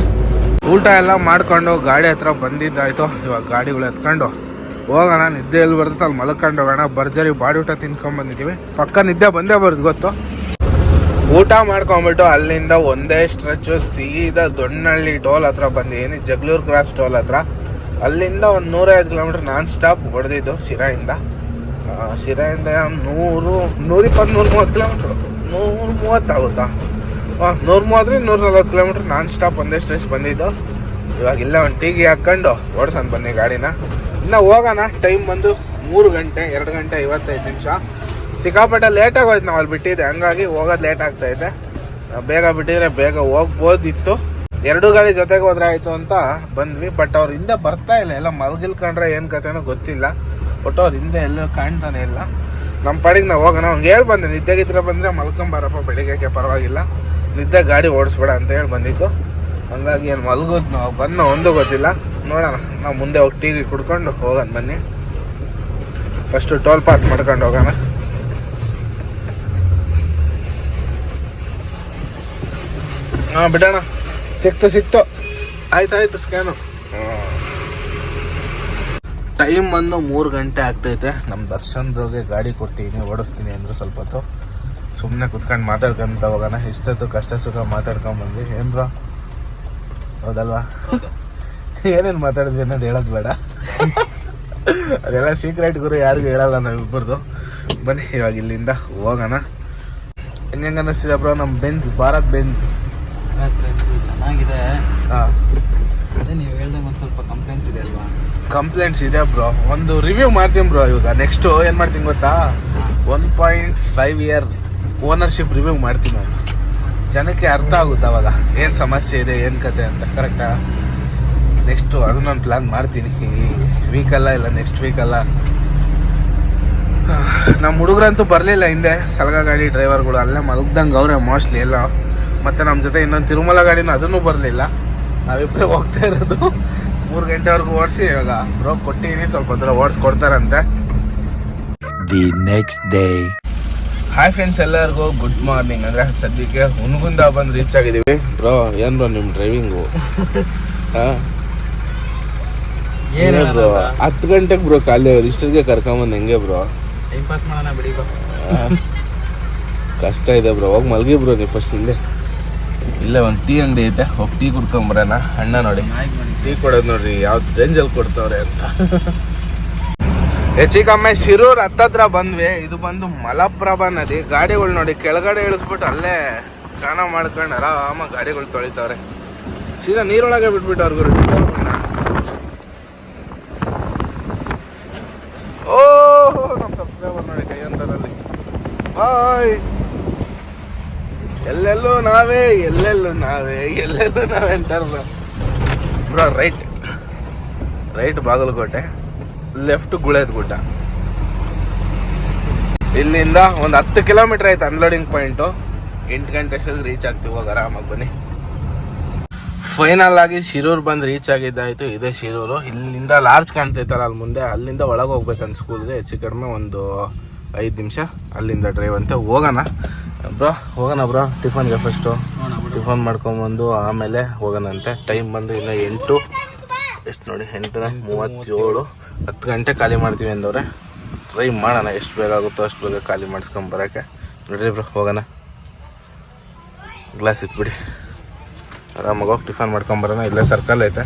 ಊಟ ಎಲ್ಲ ಮಾಡ್ಕೊಂಡು ಗಾಡಿ ಹತ್ರ ಬಂದಿದ್ದಾಯ್ತು. ಇವಾಗ ಗಾಡಿಗಳು ಎತ್ಕೊಂಡು ಹೋಗೋಣ. ನಿದ್ದೆ ಎಲ್ಲಿ ಬರ್ತದೆ ಅಲ್ಲಿ ಮಲ್ಕೊಂಡು ಹೋಗೋಣ. ಭರ್ಜರಿ ಬಾಡಿ ಊಟ ತಿನ್ಕೊಂಡ್ ಬಂದಿದ್ದೀವಿ. ಪಕ್ಕ ನಿದ್ದೆ ಬಂದೇ ಬರೋದು ಗೊತ್ತು. ಊಟ ಮಾಡ್ಕೊಂಬಿಟ್ಟು ಅಲ್ಲಿಂದ ಒಂದೇ ಸ್ಟ್ರೆಚ್ ಸೀದಾ ದೊಣ್ಣಹಳ್ಳಿ ಟೋಲ್ ಹತ್ರ ಬಂದಿದ್ದೀನಿ ಜಗಳೂರು ಕ್ರಾಸ್ ಟೋಲ್ ಹತ್ರ? ಅಲ್ಲಿಂದ ಒಂದು ನೂರೈದು ಕಿಲೋಮೀಟರ್ ನಾನ್ ಸ್ಟಾಪ್ ಹೊಡೆದಿದ್ದು ಶಿರಾಯಿಂದ. ಶಿರಾಯಿಂದ ನೂರು ನೂರಿಪ್ಪತ್ತು ನೂರ ಮೂವತ್ತು ಕಿಲೋಮೀಟ್ರ್ ನೂರ ಮೂವತ್ತಾಗುತ್ತಾ ನೂರ ಮೂವತ್ತರಿಂದ ನೂರ ನಲ್ವತ್ತು ಕಿಲೋಮೀಟ್ರ್ ನಾನ್ ಸ್ಟಾಪ್ ಒಂದೇ ಸ್ಟ್ರೆಚ್ ಬಂದಿದ್ದು. ಇವಾಗ ಇಲ್ಲ ಒಂದು ಟೀಗಿ ಹಾಕ್ಕೊಂಡು ಓಡಿಸೋಣ ಬನ್ನಿ ಗಾಡಿನ. ಇನ್ನು ಹೋಗೋಣ ಟೈಮ್ ಬಂದು ಮೂರು ಗಂಟೆ, ಎರಡು ಗಂಟೆ ಐವತ್ತೈದು ನಿಮಿಷ. ಸಿಕ್ಕಾಪಟ್ಟೆ ಲೇಟಾಗಿ ಹೋಯ್ತು ನಾವು ಅಲ್ಲಿ ಬಿಟ್ಟಿದ್ದೆ. ಹಂಗಾಗಿ ಹೋಗೋದು ಲೇಟ್ ಆಗ್ತಾ ಇದೆ. ಬೇಗ ಬಿಟ್ಟಿದ್ರೆ ಬೇಗ ಹೋಗ್ಬೋದಿತ್ತು. ಎರಡು ಗಾಡಿ ಜೊತೆಗೆ ಹೋದ್ರೆ ಆಯ್ತು ಅಂತ ಬಂದ್ವಿ. ಬಟ್ ಅವ್ರ ಹಿಂದೆ ಬರ್ತಾ ಇಲ್ಲ. ಎಲ್ಲ ಮಲ್ಗಿಲ್ಕೊಂಡ್ರೆ ಏನು ಕತೆನೋ ಗೊತ್ತಿಲ್ಲ. ಒಟ್ಟು ಅವ್ರ ಹಿಂದೆ ಎಲ್ಲೂ ಕಾಣ್ತಾನೆ ಇಲ್ಲ. ನಮ್ಮ ಪಾಡಿಗೆ ನಾವು ಹೋಗೋಣ. ಅವ್ನಿಗೆ ಹೇಳಿ ಬಂದೆ. ನಿದ್ದೆಗಿದ್ರೆ ಬಂದರೆ ಮಲ್ಕೊಂಬಾರಪ್ಪ ಬೆಳಿಗ್ಗೆ ಪರವಾಗಿಲ್ಲ. ನಿದ್ದೆ ಗಾಡಿ ಓಡಿಸ್ಬೇಡ ಅಂತ ಹೇಳಿ ಬಂದಿತ್ತು ಹಂಗಾಗಿ ಏನು ಮಲ್ಗೋದು ನಾವು ಬಂದು ಒಂದು ಗೊತ್ತಿಲ್ಲ. ನೋಡೋಣ. ನಾವು ಮುಂದೆ ಹೋಗಿ ಟೀ ಗಿ ಕುಡ್ಕೊಂಡು ಹೋಗೋಣ ಬನ್ನಿ. ಫಸ್ಟು ಟೋಲ್ ಪಾಸ್ ಮಾಡ್ಕೊಂಡು ಹೋಗೋಣ. ಹಾಂ, ಬಿಡೋಣ. ಸಿಕ್ತು ಸಿಕ್ತು. ಆಯ್ತಾಯ್ತು ಸ್ಕ್ಯಾನು ಟೈಮ್ ಬಂದು ಮೂರು ಗಂಟೆ ಆಗ್ತೈತೆ. ನಮ್ಮ ದರ್ಶನ್ದ್ರಿಗೆ ಗಾಡಿ ಕೊಟ್ಟಿದ್ದೀನಿ ಓಡಿಸ್ತೀನಿ ಅಂದ್ರೆ ಸ್ವಲ್ಪ ಹೊತ್ತು. ಸುಮ್ಮನೆ ಕುತ್ಕೊಂಡು ಮಾತಾಡ್ಕೊಂತ ಹೋಗೋಣ. ಇಷ್ಟೊತ್ತು ಕಷ್ಟ ಸುಖ ಮಾತಾಡ್ಕೊಂಬಂದ್ವಿ ಬಂದ್ವಿ. ಏನ್ ಬ್ರೋ ಹೌದಲ್ವಾ? ಏನೇನು ಮಾತಾಡಿದ್ವಿ ಅನ್ನೋದು ಹೇಳೋದು ಬೇಡ. ಅದೆಲ್ಲ ಸೀಕ್ರೆಟ್ ಗುರು ಯಾರಿಗೂ ಹೇಳಲ್ಲ ನಾವಿಬ್ಬರದು ಬನ್ನಿ, ಇವಾಗ ಇಲ್ಲಿಂದ ಹೋಗೋಣ. ಹೆಂಗೆ ಅನ್ನಿಸ್ತಿದೆ ಬ್ರೋ? ನಮ್ಮ ಬೆನ್ಸ್ ಭಾರತ್ ಬೆನ್ಸ್ ಚೆನ್ನಾಗಿದೆ. ಹಾಂ. ಅದೇ ನೀವು ಹೇಳ್ದಂಗೆ ಒಂದು ಸ್ವಲ್ಪ ಕಂಪ್ಲೇಂಟ್ಸ್ ಇದೆ ಅಲ್ವಾ? ಕಂಪ್ಲೇಂಟ್ಸ್ ಇದೆ ಬ್ರೋ. ಒಂದು ರಿವ್ಯೂ ಮಾಡ್ತೀನಿ ಬ್ರೋ ಇವಾಗ. ನೆಕ್ಸ್ಟ್ ಏನು ಮಾಡ್ತೀನಿ ಗೊತ್ತಾ? One point five year ownership review ಮಾಡ್ತೀನಿ ನಾನು. ಜನಕ್ಕೆ ಅರ್ಥ ಆಗುತ್ತೆ ಅವಾಗ. ಏನು ಸಮಸ್ಯೆ ಇದೆ ಏನು ಕತೆ ಅಂತ. ಕರೆಕ್ಟಾ ನೆಕ್ಸ್ಟು ನಾನು ಪ್ಲ್ಯಾನ್ ಮಾಡ್ತೀನಿ. ಈ ವೀಕಲ್ಲ ಇಲ್ಲ ನೆಕ್ಸ್ಟ್ ವೀಕಲ್ಲ ನಮ್ಮ ಹುಡುಗರಂತೂ ಬರಲಿಲ್ಲ ಹಿಂದೆ. ಸಲಗ ಗಾಡಿ ಡ್ರೈವರ್ಗಳು ಅಲ್ಲೇ ಮಲಗ್ದಂಗೆ ಅವರೇ ಮೋಸ್ಟ್ಲಿ ಎಲ್ಲ. ಮತ್ತು ನಮ್ಮ ಜೊತೆ ಇನ್ನೊಂದು ತಿರುಮಲ ಗಾಡಿನ ಅದನ್ನು ಬರಲಿಲ್ಲ. ನಾವಿಬ್ಬರೇ ಹೋಗ್ತಾ ಇರೋದು. ಮೂರು ಗಂಟೆವರೆಗೂ ಓಡಿಸಿ ಇವಾಗ. ಬ್ರೋ ಕೊಟ್ಟಿದ್ದೀನಿ ಸ್ವಲ್ಪ ಹತ್ರ ಓಡಿಸ್ಕೊಡ್ತಾರಂತೆ the next day hi friends ಎಲ್ಲರಿಗೂ ಗುಡ್ ಮಾರ್ನಿಂಗ್ ಅಂದರೆ ಸದ್ಯಕ್ಕೆ ಹುನ್ಗುಂದ ಬಂದು ರೀಚ್ ಆಗಿದ್ದೀವಿ. ಬ್ರೋ ಏನು ಬ್ರೋ ನಿಮ್ಮ ಡ್ರೈವಿಂಗು ಹಾಂ? ಏನಿಲ್ಲ ಬ್ರೋ? ಹತ್ತು ಗಂಟೆಗೆ ಬ್ರೋ ಖಾಲಿ ಅವ್ರು ಇಷ್ಟೊತ್ತಿಗೆ ಕರ್ಕೊಂಬಂದು ಹೆಂಗೆ ಬ್ರೋ? ಟೈಮ್ ಪಾಸ್ ಮಾಡೋಣ ಬಿಡಿ ಕಷ್ಟ ಇದೆ ಬ್ರೋ. ಹೋಗಿ ಮಲ್ಗಿ ಬ್ರೋ ನೀವು ಫಸ್ಟ್ ಹಿಂದೆ. ಇಲ್ಲೇ ಒಂದು ಟೀ ಅಂಗಡಿ ಐತೆ, ಹೋಗಿ ಟೀ ಕುಡ್ಕೊಂಬರೋಣ ಅಣ್ಣ ನೋಡಿ, ಟೀ ಕೊಡೋದು ನೋಡ್ರಿ, ಯಾವ್ದು ರೇಂಜಲ್ಲಿ ಕೊಡ್ತಾವ್ರೆ ಅಂತ. ಹೆಚ್ಚಿಗಮ್ಮೆ ಶಿರೂರ್ ಹತ್ತತ್ರ ಬಂದ್ವಿ. ಇದು ಬಂದು ಮಲಪ್ರಭಾ ನದಿ. ಗಾಡಿಗಳು ನೋಡಿ, ಕೆಳಗಡೆ ಇಳಿಸ್ಬಿಟ್ಟು ಅಲ್ಲೇ ಸ್ನಾನ ಮಾಡ್ಕೊಂಡು ಆರಾಮ ಗಾಡಿಗಳು ತೊಳಿತಾವ್ರೆ. ಸೀದಾ ನೀರೊಳಗೆ ಬಿಟ್ಬಿಟ್ಟು ಅವ್ರಿಗೂ ಓ ನಮ್ಮ ಸಬ್ಸ್ಕ್ರೈಬರ್ ನೋಡಿ ಕೈ ಅಂತರಲ್ಲಿ. ಬಾಯ್ ಎಲ್ಲೆಲ್ಲೂ ನಾವೇ ಎಲ್ಲೆಲ್ಲೂ ನಾವೇ ಎಲ್ಲೆಲ್ಲೂ ನಾವೇ ಅಂತಾರ right. Right Bagalkote, left Guledgudda. ಇಲ್ಲಿಂದ ಒಂದು ಹತ್ತು ಕಿಲೋಮೀಟರ್ ಆಯ್ತು ಅನ್ಲೋಡಿಂಗ್ ಪಾಯಿಂಟು ಎಂಟು ಗಂಟೆ ಅಷ್ಟೊತ್ತಿಗೆ ರೀಚ್ ಆಗ್ತೀವಿ, ಹೋಗಿ ಆರಾಮಾಗಿ ಬನ್ನಿ. ಫೈನಲ್ ಆಗಿ ಶಿರೂರು ಬಂದು ರೀಚ್ ಆಗಿದ್ದಾಯ್ತು, ಇದೇ ಶಿರೂರು. ಇಲ್ಲಿಂದ ಲಾರ್ಜ್ ಕಾಣ್ತೈತಲ್ಲ ಅಲ್ಲಿ ಮುಂದೆ, ಅಲ್ಲಿಂದ ಒಳಗೆ ಹೋಗ್ಬೇಕಂತ ಸ್ಕೂಲ್ಗೆ ಹೆಚ್ಚು ಕಡಿಮೆ ಒಂದು ಐದು ನಿಮಿಷ ಅಲ್ಲಿಂದ ಡ್ರೈವ್ ಅಂತ ಹೋಗೋಣ. ಬ್ರೋ ಹೋಗೋಣ ಬ್ರಾ. ಟಿಫನ್ಗೆ ಫಸ್ಟು ಟಿಫನ್ ಮಾಡ್ಕೊಂಬಂದು ಆಮೇಲೆ ಹೋಗೋಣಂತೆ. ಟೈಮ್ ಬಂದು ಇನ್ನು ಎಂಟು. ಎಷ್ಟು ನೋಡಿ ಎಂಟು ಮೂವತ್ತೇಳು. ಹತ್ತು ಗಂಟೆ ಖಾಲಿ ಮಾಡ್ತೀವಿ ಅಂದವ್ರೆ. ಟ್ರೈ ಮಾಡೋಣ ಎಷ್ಟು ಬೇಗ ಆಗುತ್ತೋ ಅಷ್ಟು ಬೇಗ ಖಾಲಿ ಮಾಡಿಸ್ಕೊಂಡು ಬರೋಕ್ಕೆ ನೋಡ್ರಿ ಬ್ರೋ ಹೋಗೋಣ. ಗ್ಲಾಸ್ ಇಟ್ಬಿಡಿ. ಆರಾಮಾಗಿ ಹೋಗಿ ಟಿಫನ್ ಮಾಡ್ಕೊಂಬರೋಣ ಇಲ್ಲೇ ಸರ್ಕಲ್ ಐತೆ.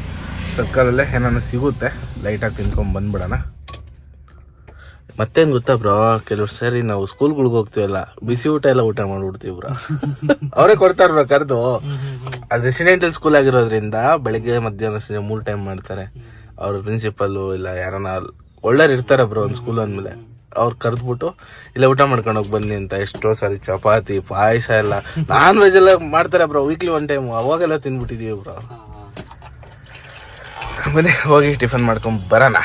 ಸರ್ಕಲಲ್ಲೇ ಏನಾನ ಸಿಗುತ್ತೆ ಲೈಟಾಗಿ ತಿನ್ಕೊಂಡು ಬಂದ್ಬಿಡೋಣ. ಮತ್ತೇನು ಗೊತ್ತಾ ಬ್ರೋ ಕೆಲವ್ರು ಸರಿ ನಾವು ಸ್ಕೂಲ್ಗಳಿಗೆ ಹೋಗ್ತೀವಲ್ಲ ಬಿಸಿ ಊಟ ಎಲ್ಲ ಊಟ ಮಾಡ್ಬಿಡ್ತೀವಿ ಬ್ರೋ ಅವರೇ ಕೊಡ್ತಾರ ಬ್ರೋ ಕರೆದು. ಅದು ರೆಸಿಡೆಂಟಲ್ ಸ್ಕೂಲ್ ಆಗಿರೋದ್ರಿಂದ ಬೆಳಗ್ಗೆ ಮಧ್ಯಾಹ್ನ ಸಂಜೆ ಮೂರು ಟೈಮ್ ಮಾಡ್ತಾರೆ. ಅವ್ರ ಪ್ರಿನ್ಸಿಪಲ್ ಇಲ್ಲ ಯಾರನ್ನ ಒಳ್ಳೆಯವ್ರು ಇರ್ತಾರೆ ಬ್ರೋ ಒಂದು ಸ್ಕೂಲ್ ಅಂದಮೇಲೆ. ಅವ್ರು ಕರೆದ್ಬಿಟ್ಟು ಇಲ್ಲ ಊಟ ಮಾಡ್ಕೊಂಡು ಹೋಗಿ ಬನ್ನಿ ಅಂತ ಎಷ್ಟೋ ಸಾರಿ ಚಪಾತಿ ಪಾಯಸ ಎಲ್ಲ ನಾನ್ ವೆಜ್ ಎಲ್ಲ ಮಾಡ್ತಾರೆ ಬ್ರೋ ವೀಕ್ಲಿ ಒನ್ ಟೈಮ್ ಅವಾಗೆಲ್ಲ ತಿನ್ಬಿಟ್ಟಿದೀವಿ ಬ್ರೋ ಬನ್ನಿ ಹೋಗಿ ಟಿಫನ್ ಮಾಡ್ಕೊಂಡು ಬರೋಣ.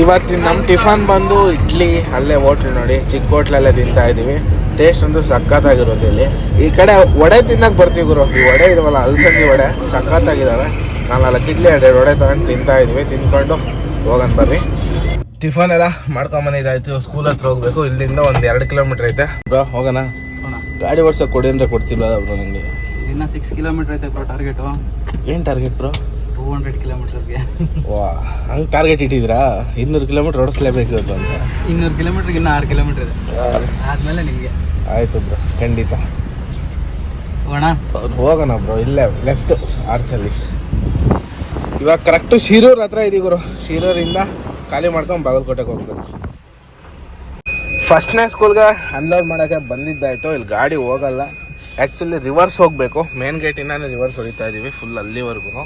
ಇವತ್ತಿನ ನಮ್ಮ ಟಿಫನ್ ಬಂದು ಇಡ್ಲಿ ಅಲ್ಲೇ ಹೋಟ್ಲ್ ನೋಡಿ ಚಿಕ್ಕ ಹೋಟ್ಲಲ್ಲೇ ತಿಂತಾ ಇದ್ದೀವಿ. ಟೇಸ್ಟ್ ಒಂದು ಸಖತ್ತಾಗಿರುತ್ತೆ ಇಲ್ಲಿ. ಈ ಕಡೆ ವಡೆ ತಿನ್ನಕ್ಕೆ ಬರ್ತೀವಿ ಗುರು. ಈ ವಡೆ ಇದಾವಲ್ಲ ಅಲಸಂದಿ ವಡೆ ಸಖತ್ತಾಗಿದ್ದಾವೆ ನಾನು ನಾಲ್ಕು ಇಡ್ಲಿ ಎರಡು ವಡೆ ತಗೊಂಡು ತಿಂತಾ ಇದ್ದೀವಿ. ತಿನ್ಕೊಂಡು ಹೋಗೋಣ ಬರ್ರಿ. ಟಿಫನ್ ಎಲ್ಲ ಮಾಡ್ಕೊಂಬಂದಿದ್ದಾಯ್ತು ಸ್ಕೂಲ್ ಹತ್ರ ಹೋಗ್ಬೇಕು. ಇಲ್ಲಿಂದ ಒಂದು ಎರಡು ಕಿಲೋಮೀಟರ್ ಐತೆ. ಬ್ರೋ ಹೋಗೋಣ. ಹೋಗೋಣ ಗಾಡಿ ಓಡ್ಸೋಕೆ ಕೊಡಿ ಅಂದ್ರೆ ಕೊಡ್ತಿಲ್ಲ ಬ್ರೋ ನಿಮಗೆ ದಿನ ಸಿಕ್ಸ್ ಕಿಲೋಮೀಟರ್ ಐತೆ ಬ್ರೋ ಟಾರ್ಗೆಟು ಏನು ಟಾರ್ಗೆಟ್ ಬ್ರೋ? ಟೂ ಹಂಡ್ರೆಡ್ ಕಿಲೋಮೀಟರ್ಸ್ಗೆ ವಾ ಹಂಗೆ ಟಾರ್ಗೆಟ್ ಇಟ್ಟಿದ್ದೀರಾ? ಇನ್ನೂರು ಕಿಲೋಮೀಟರ್ ಓಡಿಸ್ಲೇಬೇಕು ಇವತ್ತು ಅಂತ. ಇನ್ನೂರು ಕಿಲೋಮೀಟರ್ಗೆ ಇನ್ನೂ ಆರು ಕಿಲೋಮೀಟರ್ ಇದೆ. ಆದ್ಮೇಲೆ ನಿಮಗೆ. ಆಯಿತು ಬ್ರೋ ಖಂಡಿತ. ಹೋಗೋಣ? ಹೋಗೋಣ ಬ್ರೋ ಇಲ್ಲೇ ಲೆಫ್ಟ್ ಆರ್ಚಲ್ಲಿ ಇವಾಗ ಕರೆಕ್ಟು ಶಿರೂರ್ ಹತ್ರ ಇದೀವಿ ಗುರು. ಶಿರೂರಿಂದ ಖಾಲಿ ಮಾಡ್ಕೊಂಡು ಬಾಗಲಕೋಟೆಗೆ ಹೋಗ್ಬೇಕು. ಫಸ್ಟ್ನೇ ಸ್ಕೂಲ್ಗೆ ಅನ್ಲೋಡ್ ಮಾಡೋಕ್ಕೆ ಬಂದಿದ್ದಾಯಿತು. ಇಲ್ಲಿ ಗಾಡಿ ಹೋಗಲ್ಲ. ಆ್ಯಕ್ಚುಲಿ ರಿವರ್ಸ್ ಹೋಗಬೇಕು. ಮೇನ್ ಗೇಟಿಂದ ರಿವರ್ಸ್ ಹೊಡಿತಾ ಇದ್ದೀವಿ ಫುಲ್ ಅಲ್ಲಿವರೆಗೂ.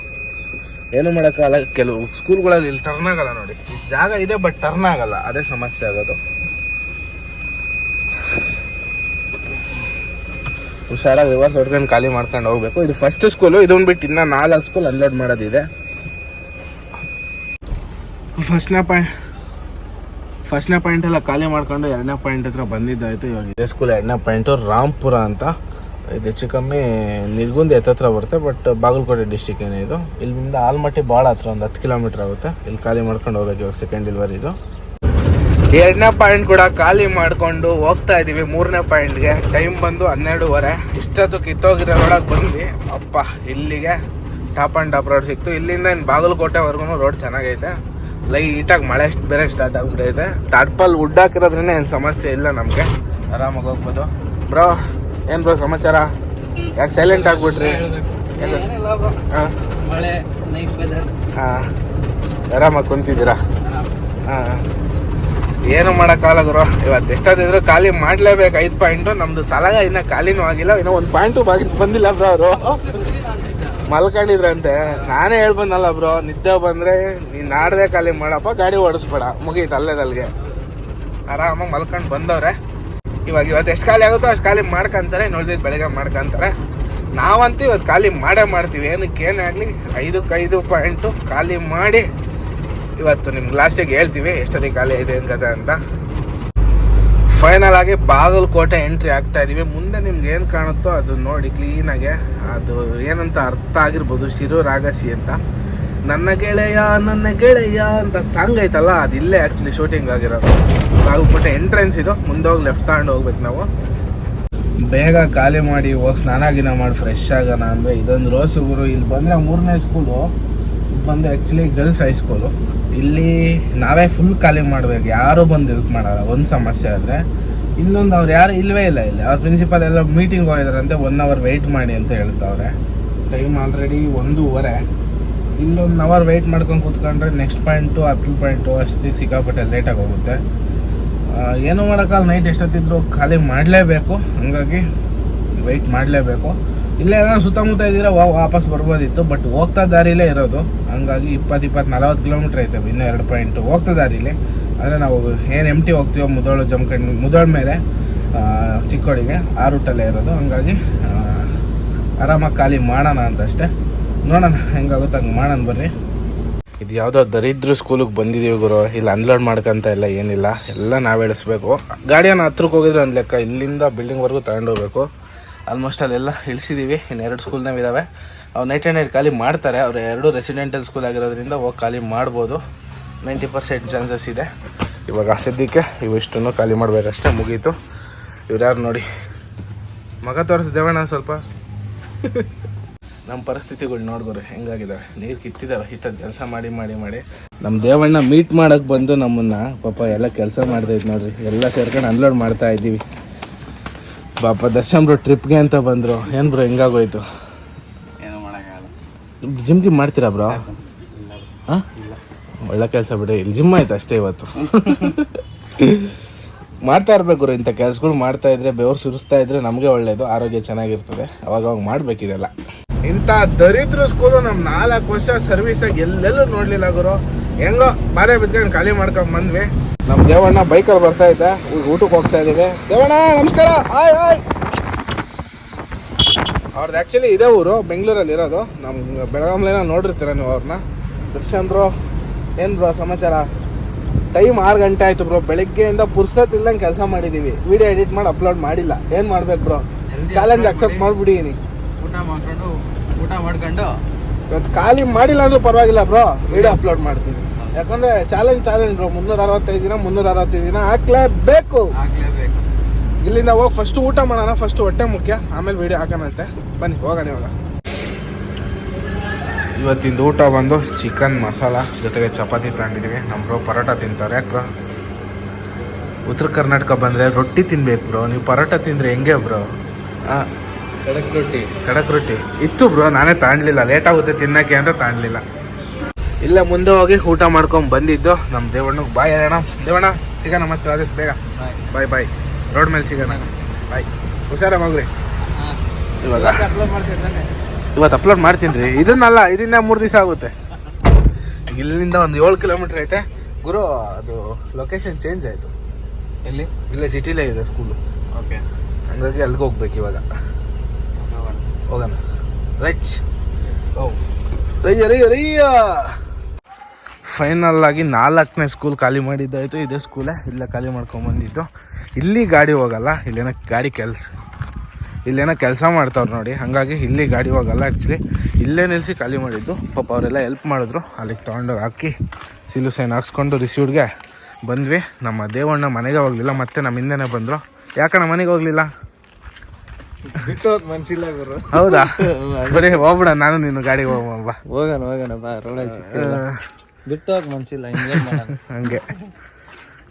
ಏನು ಮಾಡೋಕ್ಕಾಗಲ್ಲ. ಕೆಲವು ಸ್ಕೂಲ್ಗಳಲ್ಲಿ ಇಲ್ಲಿ ಟರ್ನ್ ಆಗಲ್ಲ ನೋಡಿ. ಜಾಗ ಇದೆ ಬಟ್ ಟರ್ನ್ ಆಗಲ್ಲ. ಅದೇ ಸಮಸ್ಯೆ ಆಗೋದು. ಹುಷಾರಾಗಿ ರಿವರ್ಸ್ ಹೊಡ್ಕೊಂಡು ಖಾಲಿ ಮಾಡ್ಕೊಂಡು ಹೋಗ್ಬೇಕು. ಇದು ಫಸ್ಟ್ ಸ್ಕೂಲು ಇದನ್ನ ಬಿಟ್ಟು ಇನ್ನ ನಾಲ್ಕು ಸ್ಕೂಲ್ ಅನ್ಲೋಡ್ ಮಾಡೋದಿದೆ. ಫಸ್ಟ್ನೇ ಪಾಯಿಂಟ್ ಫಸ್ಟ್ನೇ ಪಾಯಿಂಟ್ ಎಲ್ಲ ಖಾಲಿ ಮಾಡ್ಕೊಂಡು ಎರಡನೇ ಪಾಯಿಂಟ್ ಹತ್ರ ಬಂದಿದ್ದಾಯ್ತು. ಇವಾಗ ಇದೇ ಸ್ಕೂಲ್ ಎರಡನೇ ಪಾಯಿಂಟು ರಾಮ್ಪುರ ಅಂತ. ಇದು ಹೆಚ್ಚು ಕಮ್ಮಿ ನಿರ್ಗುಂದಿ ಹತ್ತತ್ರ ಬರುತ್ತೆ ಬಟ್ ಬಾಗಲಕೋಟೆ ಡಿಸ್ಟಿಕ್ ಏನೇ ಇದು. ಇಲ್ಲಿಂದ ಆಲ್ಮಟ್ಟಿ ಭಾಳ ಹತ್ರ ಒಂದು ಹತ್ತು ಕಿಲೋಮೀಟರ್ ಆಗುತ್ತೆ. ಇಲ್ಲಿ ಖಾಲಿ ಮಾಡ್ಕೊಂಡು ಹೋಗ್ಬೇಕು ಇವಾಗ ಸೆಕೆಂಡ್ ಡಿಲ್ವರಿ ಇದು. ಎರಡನೇ ಪಾಯಿಂಟ್ ಕೂಡ ಖಾಲಿ ಮಾಡಿಕೊಂಡು ಹೋಗ್ತಾ ಇದ್ದೀವಿ ಮೂರನೇ ಪಾಯಿಂಟ್ಗೆ ಟೈಮ್ ಬಂದು ಹನ್ನೆರಡೂವರೆ. ಇಷ್ಟೊತ್ತು ಕಿತ್ತೋಗಿರೋ ಒಳಗೆ ಬಂದ್ವಿ. ಅಪ್ಪ, ಇಲ್ಲಿಗೆ ಟಾಪ್ ಆ್ಯಂಡ್ ಟಾಪ್ ರೋಡ್ ಸಿಕ್ತು. ಇಲ್ಲಿಂದ ಇನ್ನು ಬಾಗಲಕೋಟೆವರೆಗೂ ರೋಡ್ ಚೆನ್ನಾಗೈತೆ. ಲೈಟಾಗಿ ಮಳೆ ಅಷ್ಟು ಬೇರೆ ಸ್ಟಾರ್ಟ್ ಆಗ್ಬಿಟ್ಟೈತೆ ತಾಡ್ಪಲ್ ವುಡ್ ಏನು ಸಮಸ್ಯೆ ಇಲ್ಲ ನಮಗೆ. ಆರಾಮಾಗಿ ಹೋಗ್ಬೋದು. ಬ್ರೋ ಏನು ಬ್ರೋ ಸಮಾಚಾರ? ಯಾಕೆ ಸೈಲೆಂಟ್ ಆಗಿಬಿಟ್ರಿ? ಹಾಂ. ಹಾಂ. ಆರಾಮಾಗಿ ಕುಂತಿದ್ದೀರಾ? ಹಾಂ. ಏನು ಮಾಡೋಕ್ಕಾಗಲ್ಲ ಗುರು. ಇವತ್ತು ಎಷ್ಟಾದಿದ್ರು ಖಾಲಿ ಮಾಡಲೇಬೇಕು. ಐದು ಪಾಯಿಂಟು ನಮ್ದು ಸಲಗ ಇನ್ನೂ ಖಾಲಿನೂ ಆಗಿಲ್ಲ. ಇನ್ನೂ ಒಂದು ಪಾಯಿಂಟು ಬಾಗಿ ಬಂದಿಲ್ಲ ಬ್ರೋ ಅವರು. ಮಲ್ಕೊಂಡಿದ್ರಂತೆ. ನಾನೇ ಹೇಳ್ಬಂದಲ್ಲ ಬ್ರೋ. ನಿದ್ದೆ ಬಂದರೆ ನೀನು ನಾಡ್ದೆ ಖಾಲಿ ಮಾಡಪ್ಪ ಗಾಡಿ ಓಡಿಸ್ಬೇಡ. ಮುಗೀತು ಅಲ್ಲೇದಲ್ಗೆ ಆರಾಮಾಗಿ ಮಲ್ಕೊಂಡು ಬಂದವ್ರೆ. ಇವಾಗ ಇವತ್ತು ಎಷ್ಟು ಖಾಲಿ ಆಗುತ್ತೋ ಅಷ್ಟು ಖಾಲಿ ಮಾಡ್ಕೊಂತಾರೆ. ನೋಡಿದ್ರೆ ಬೆಳಗ್ಗೆ ಮಾಡ್ಕೊಂತಾರೆ. ನಾವಂತೂ ಇವತ್ತು ಖಾಲಿ ಮಾಡೇ ಮಾಡ್ತೀವಿ. ಏನಕ್ಕೆ? ಏನೇ ಆಗಲಿ ಐದಕ್ಕೆ ಐದು ಪಾಯಿಂಟು ಖಾಲಿ ಮಾಡಿ ಇವತ್ತು ನಿಮ್ಗೆ ಲಾಸ್ಟಿಗೆ ಹೇಳ್ತೀವಿ ಎಷ್ಟೊತ್ತಿಗೆ ಖಾಲಿ ಇದೆ ಕತೆ ಅಂತ. ಫೈನಲ್ ಆಗಿ ಬಾಗಲಕೋಟೆ ಎಂಟ್ರಿ ಆಗ್ತಾ ಇದೀವಿ. ಮುಂದೆ ನಿಮ್ಗೆ ಏನು ಕಾಣುತ್ತೋ ಅದು ನೋಡಿ ಕ್ಲೀನಾಗೆ ಅದು ಏನಂತ ಅರ್ಥ ಆಗಿರ್ಬೋದು ಶಿರು ರಾಗಸಿ ಅಂತ. ನನ್ನ ಗೆಳೆಯ ನನ್ನ ಗೆಳೆಯ ಅಂತ ಸಾಂಗ್ ಐತಲ್ಲ, ಅದು ಇಲ್ಲೇ ಆ್ಯಕ್ಚುಲಿ ಶೂಟಿಂಗ್ ಆಗಿರೋದು. ಬಾಗಲಕೋಟೆ ಎಂಟ್ರೆನ್ಸ್ ಇದು. ಮುಂದೆ ಹೋಗಿ ಲೆಫ್ಟ್ ತಗೊಂಡು ಹೋಗ್ಬೇಕು ನಾವು. ಬೇಗ ಖಾಲಿ ಮಾಡಿ ಹೋಗಿ ಸ್ನಾನ ಗಿನ ಮಾಡಿ ಫ್ರೆಶ್ ಆಗೋಣ ಅಂದರೆ ಇದೊಂದು ರೋಸ್ ಗುರು. ಇಲ್ಲಿ ಬಂದರೆ ಮೂರನೇ ಸ್ಕೂಲು ಬಂದು ಆ್ಯಕ್ಚುಲಿ ಗರ್ಲ್ಸ್ ಹೈಸ್ಕೂಲು ಇಲ್ಲಿ ನಾವೇ ಫುಲ್ ಖಾಲಿ ಮಾಡಬೇಕು. ಯಾರು ಬಂದು ಹೆಲ್ಪ್ ಮಾಡೋಲ್ಲ. ಒಂದು ಸಮಸ್ಯೆ ಆದರೆ. ಇನ್ನೊಂದು ಅವ್ರು ಯಾರು ಇಲ್ಲವೇ ಇಲ್ಲ ಇಲ್ಲಿ. ಅವ್ರ ಪ್ರಿನ್ಸಿಪಾಲ್ ಎಲ್ಲ ಮೀಟಿಂಗ್ ಹೋಗಿದಾರಂತೆ. ಒನ್ ಅವರ್ ವೆಯ್ಟ್ ಮಾಡಿ ಅಂತ ಹೇಳ್ತಾವ್ರೆ. ಟೈಮ್ ಆಲ್ರೆಡಿ ಒಂದೂವರೆ. ಇಲ್ಲೊಂದು ಅವರ್ ವೆಯ್ಟ್ ಮಾಡ್ಕೊಂಡು ಕೂತ್ಕೊಂಡ್ರೆ ನೆಕ್ಸ್ಟ್ ಪಾಯಿಂಟು ಹತ್ತು ಪಾಯಿಂಟು ಅಷ್ಟಿಗೆ ಸಿಕ್ಕಾಪಟ್ಟೆ ಲೇಟಾಗಿ ಹೋಗುತ್ತೆ. ಏನೂ ಮಾಡೋಕ್ಕಲ್ಲ ನೈಟ್ ಎಷ್ಟೊತ್ತಿದ್ರು ಖಾಲಿ ಮಾಡಲೇಬೇಕು. ಹಾಗಾಗಿ ವೆಯ್ಟ್ ಮಾಡಲೇಬೇಕು. ಇಲ್ಲ ಏನಾದ್ರು ಸುತ್ತಮುತ್ತ ಇದ್ದೀರಾ ವಾಪಸ್ ಬರ್ಬೋದಿತ್ತು ಬಟ್ ಹೋಗ್ತಾ ದಾರಿಲೇ ಇರೋದು. ಹಂಗಾಗಿ ಇಪ್ಪತ್ತು ಇಪ್ಪತ್ತು ನಲವತ್ತು ಕಿಲೋಮೀಟ್ರ್ ಐತೆ, ಇನ್ನೂ ಎರಡು ಪಾಯಿಂಟು ಹೋಗ್ತಾ ದಾರಿಲಿ. ಅಂದರೆ ನಾವು ಏನು ಎಂ ಟಿ ಹೋಗ್ತೀವೋ, ಮುದೋಳು ಜಮ್ಕಂಡ್ ಮುದೋಳ ಮೇಲೆ ಚಿಕ್ಕೋಡಿಗೆ ಆ ರೂಟಲ್ಲೇ ಇರೋದು. ಹಂಗಾಗಿ ಆರಾಮಾಗಿ ಖಾಲಿ ಮಾಡೋಣ ಅಂತ ಅಷ್ಟೇ. ನೋಡೋಣ, ಹೆಂಗಾಗುತ್ತೆ ಹಂಗೆ ಮಾಡೋಣ ಬರ್ರಿ. ಇದು ಯಾವುದೋ ದರಿದ್ರ ಸ್ಕೂಲಿಗೆ ಬಂದಿದ್ದೀವಿ ಗುರು. ಇಲ್ಲಿ ಅನ್ಲೋಡ್ ಮಾಡ್ಕಂತ ಇಲ್ಲ ಏನಿಲ್ಲ. ಎಲ್ಲ ನಾವೇ ಇಳಿಸ್ಬೇಕು. ಗಾಡಿಯನ್ನು ಹತ್ರಕ್ಕೆ ಹೋಗಿದ್ರೆ ಒಂದು ಲೆಕ್ಕ. ಇಲ್ಲಿಂದ ಬಿಲ್ಡಿಂಗ್ವರೆಗೂ ತಗೊಂಡು ಹೋಗ್ಬೇಕು. ಆಲ್ಮೋಸ್ಟ್ ಅಲ್ಲೆಲ್ಲ ಇಳಿಸಿದ್ದೀವಿ ಇನ್ನು ಎರಡು ಸ್ಕೂಲ್ನಾಗ ಇದಾವೆ. ಅವ್ರು ನೈಟ್ ಆ್ಯಂಡ್ ನೈಟ್ ಖಾಲಿ ಮಾಡ್ತಾರೆ. ಅವ್ರು ಎರಡು ರೆಸಿಡೆಂಟಲ್ ಸ್ಕೂಲ್ ಆಗಿರೋದ್ರಿಂದ ಹೋಗಿ ಖಾಲಿ ಮಾಡ್ಬೋದು. ನೈಂಟಿ ಪರ್ಸೆಂಟ್ ಚಾನ್ಸಸ್ ಇದೆ. ಇವಾಗ ಸದ್ಯಕ್ಕೆ ಇವಿಷ್ಟನ್ನು ಖಾಲಿ ಮಾಡಬೇಕಷ್ಟೇ. ಮುಗೀತು. ಇವ್ರು ಯಾರು ನೋಡಿ? ಮಗ ತೋರಿಸ್ ದೇವಣ್ಣ ಸ್ವಲ್ಪ. [LAUGHS] ನಮ್ಮ ಪರಿಸ್ಥಿತಿಗಳು ನೋಡ್ಬೋರು ಹೆಂಗಾಗಿದ್ದಾವೆ ನೀರು ಕಿತ್ತಿದ್ದಾವೆ ಇಷ್ಟೊಂದು ಕೆಲಸ ಮಾಡಿ ಮಾಡಿ ಮಾಡಿ. ನಮ್ಮ ದೇವಣ್ಣ ಮೀಟ್ ಮಾಡೋಕೆ ಬಂದು ನಮ್ಮನ್ನು ಪಾಪ ಎಲ್ಲ ಕೆಲಸ ಮಾಡ್ತಾಯಿದ್ದು ನೋಡಿರಿ. ಎಲ್ಲ ಸೇರ್ಕೊಂಡು ಅನ್ಲೋಡ್ ಮಾಡ್ತಾ ಇದ್ದೀವಿ. ಪಾಪ ದರ್ಶನ್ ಬ್ರೋ ಟ್ರಿಪ್ಗೆ ಅಂತ ಬಂದರು. ಏನು ಬ್ರೋ ಹೆಂಗಾಗೋಯ್ತು? ಜಿಮ್ ಗಿಮ್ ಮಾಡ್ತೀರಾ ಬ್ರೋ ಹಾಂ ಒಳ್ಳೆ ಕೆಲಸ ಬಿಡಿ ಇಲ್ಲಿ ಜಿಮ್ ಆಯ್ತು ಅಷ್ಟೇ ಇವತ್ತು. [LAUGHS] ಮಾಡ್ತಾ ಇರಬೇಕು ಇಂಥ ಕೆಲಸಗಳು ಮಾಡ್ತಾ ಇದ್ರೆ ಬೆವರು ಸುರಿಸ್ತಾ ಇದ್ರೆ ನಮಗೆ ಒಳ್ಳೇದು ಆರೋಗ್ಯ ಚೆನ್ನಾಗಿರ್ತದೆ. ಅವಾಗ ಅವಾಗ ಮಾಡ್ಬೇಕಿದೆಲ್ಲ. ಇಂಥ ದರಿದ್ರ ಸ್ಕೂಲು ನಮ್ಮ ನಾಲ್ಕು ವರ್ಷ ಸರ್ವಿಸಾಗಿ ಎಲ್ಲೆಲ್ಲೂ ನೋಡ್ಲಿಲ್ಲ ಗುರು. ಹೆಂಗೋ ಬಾಧೆ ಬಿದ್ಕೊಂಡು ಖಾಲಿ ಮಾಡ್ಕೊಂಡು ಬಂದ್ವಿ. ನಮ್ಮ ದೇವಣ್ಣ ಬೈಕಲ್ಲಿ ಬರ್ತಾ ಇದ್ದ ಈಗ ಊಟಕ್ಕೆ ಹೋಗ್ತಾ ಇದೀವಿ ದೇವಣ್ಣ ನಮಸ್ಕಾರ. Hi hi. ಅವ್ರದ್ದು ಆ್ಯಕ್ಚುಲಿ ಇದೇ ಊರು ಬೆಂಗಳೂರಲ್ಲಿ ಇರೋದು. ನಮ್ಮ ಬೆಳಗಾಂಲೇನ ನೋಡಿರ್ತೀರ ನೀವು ಅವ್ರನ್ನ ದರ್ಶನ್ ಬ್ರೋ ಏನು ಬ್ರೋ ಸಮಾಚಾರ? ಟೈಮ್ ಆರು ಗಂಟೆ ಆಯಿತು ಬ್ರೋ. ಬೆಳಗ್ಗೆಯಿಂದ ಪುರ್ಸತ್ ಇಲ್ದಂಗೆ ಕೆಲಸ ಮಾಡಿದ್ದೀವಿ ವಿಡಿಯೋ ಎಡಿಟ್ ಮಾಡಿ ಅಪ್ಲೋಡ್ ಮಾಡಿಲ್ಲ. ಏನು ಮಾಡ್ಬೇಕು ಬ್ರೋ? ಚಾಲೆಂಜ್ ಅಕ್ಸೆಪ್ಟ್ ಮಾಡ್ಬಿಟ್ಟಿದ್ದೀನಿ ಊಟ ಮಾಡ್ಕೊಂಡು ಊಟ ಮಾಡ್ಕೊಂಡು ಇವತ್ತು ಖಾಲಿ ಮಾಡಿಲ್ಲ ಅಂದ್ರೂ ಪರವಾಗಿಲ್ಲ ಬ್ರೋ. ವಿಡಿಯೋ ಅಪ್ಲೋಡ್ ಮಾಡ್ತೀನಿ. ಯಾಕಂದ್ರೆ ಚಾಲೆಂಜ್ ಚಾಲೆಂಜ್ ಬ್ರೋ. ಮುನ್ನೂರ ಅರವತ್ತೈದು ದಿನ ಮುನ್ನೂರ ಅರವತ್ತೈದು ದಿನ ಹಾಕ್ಲೇಬೇಕು. ಹಾಕ್ಲೇಬೇಕು. ಇಲ್ಲಿಂದ ಹೋಗಿ ಫಸ್ಟ್ ಊಟ ಮಾಡೋಣ. ಫಸ್ಟ್ ಹೊಟ್ಟೆ ಮುಖ್ಯ. ಆಮೇಲೆ ವಿಡಿಯೋ ಹಾಕೋಣಂತೆ. ಬನ್ನಿ ಹೋಗೋಣ ಇವಾಗ. ಇವತ್ತಿಂದ ಊಟ ಬಂದು ಚಿಕನ್ ಮಸಾಲ ಜೊತೆಗೆ ಚಪಾತಿ ತಗೊಂಡಿದ್ದೀವಿ ನಮ್ಮ ಬ್ರೋ ಪರೋಟ ತಿಂತಾರೆ. ಬ್ರೋ? ಉತ್ತರ ಕರ್ನಾಟಕ ಬಂದರೆ ರೊಟ್ಟಿ ತಿನ್ಬೇಕು ಬ್ರೋ. ನೀವು ಪರೋಟ ತಿಂದರೆ ಹೆಂಗೆ ಬ್ರೋ? ಹಾಂ ಕಡಕ್ ರೊಟ್ಟಿ ಖಡಕ್ ರೊಟ್ಟಿ ಇತ್ತು ಬ್ರೋ ನಾನೇ ತಗೊಂಡ್ಲಿಲ್ಲ ಲೇಟ್ ಆಗುತ್ತೆ ತಿನ್ನಕ್ಕೆ ಅಂತ ತಗೊಂಡ್ಲಿಲ್ಲ ಇಲ್ಲ ಮುಂದೆ ಹೋಗಿ ಊಟ ಮಾಡ್ಕೊಂಡು ಬಂದಿದ್ದು ನಮ್ಮ ದೇವಣ್ಣಗೆ. ಬಾಯ್ ಅಣ್ಣ. ದೇವಣ್ಣ ಸಿಗೋಣ ಮತ್ತೆ ಆದಷ್ಟು ಬೇಗ. ಬಾಯ್ ಬಾಯ್ ರೋಡ್ ಮೇಲೆ ಸಿಗೋಣ. ಬಾಯ್ ಹುಷಾರಾಗಿ ಹೋಗ್ರಿ. ಇವಾಗ ಇವತ್ತು ಅಪ್ಲೋಡ್ ಮಾಡ್ತೀನಿ ರೀ. ಇದನ್ನಲ್ಲ ಇದನ್ನ ಮೂರು ದಿವಸ ಆಗುತ್ತೆ. ಇಲ್ಲಿಂದ ಒಂದು ಏಳು ಕಿಲೋಮೀಟ್ರ್ ಐತೆ. ಗುರು ಅದು ಲೊಕೇಶನ್ ಚೇಂಜ್ ಆಯಿತು. ಎಲ್ಲಿ? ಇಲ್ಲೇ ಸಿಟಿಲೇ ಇದೆ ಸ್ಕೂಲು ಓಕೆ ಹಂಗಾಗಿ ಅಲ್ಲಿಗೆ ಹೋಗ್ಬೇಕು ಇವಾಗ. ಹೋಗೋಣ ರೈಟ್ ರಯ್ಯ ರಯ್ಯ ರಯ್ಯ ಫೈನಲ್ ಆಗಿ ನಾಲ್ಕನೇ ಸ್ಕೂಲ್ ಖಾಲಿ ಮಾಡಿದ್ದಾಯಿತು. ಇದೇ ಸ್ಕೂಲೇ ಇಲ್ಲೇ ಖಾಲಿ ಮಾಡ್ಕೊಂಡ್ ಬಂದಿದ್ದು. ಇಲ್ಲಿ ಗಾಡಿ ಹೋಗಲ್ಲ, ಇಲ್ಲೇನೋ ಗಾಡಿ ಕೆಲಸ. ಇಲ್ಲೇನೋ ಕೆಲಸ ಮಾಡ್ತಾವ್ರು ನೋಡಿ. ಹಾಗಾಗಿ ಇಲ್ಲಿ ಗಾಡಿ ಹೋಗಲ್ಲ ಆ್ಯಕ್ಚುಲಿ ಇಲ್ಲೇ ನಿಲ್ಲಿಸಿ ಖಾಲಿ ಮಾಡಿದ್ದು. ಪಾಪ ಅವರೆಲ್ಲ ಹೆಲ್ಪ್ ಮಾಡಿದ್ರು. ಅಲ್ಲಿಗೆ ತೊಗೊಂಡೋಗಿ ಹಾಕಿ ಸಿಲು ಸೈನ್ ಹಾಕ್ಸ್ಕೊಂಡು ರಿಸೀವ್ಡ್ಗೆ ಬಂದ್ವಿ. ನಮ್ಮ ದೇವಣ್ಣ ಮನೆಗೆ ಹೋಗಲಿಲ್ಲ, ಮತ್ತೆ ನಮ್ಮ ಹಿಂದೆನೇ ಬಂದರು. ಯಾಕಣ್ಣ ಮನೆಗೆ ಹೋಗಲಿಲ್ಲ? ಬಿಟ್ಟು ಹೋಗ್ ಮನ್ಸಿಲ್ಲ ಗುರು. ಹೌದಾ? [LAUGHS] ಬರೀ ಹೋಗ್ಬಿಡ ನಾನು ನೀನು ಗಾಡಿಗೆ ಬಾ. ಹೋಗೋಣ ಹೋಗೋಣ ಬಾ ರೋಡ ಬಿಟ್ಟು ಹೋಗ್ ಮನ್ಸಿಲ್ಲ ಹಿಂಗೆ [LAUGHS]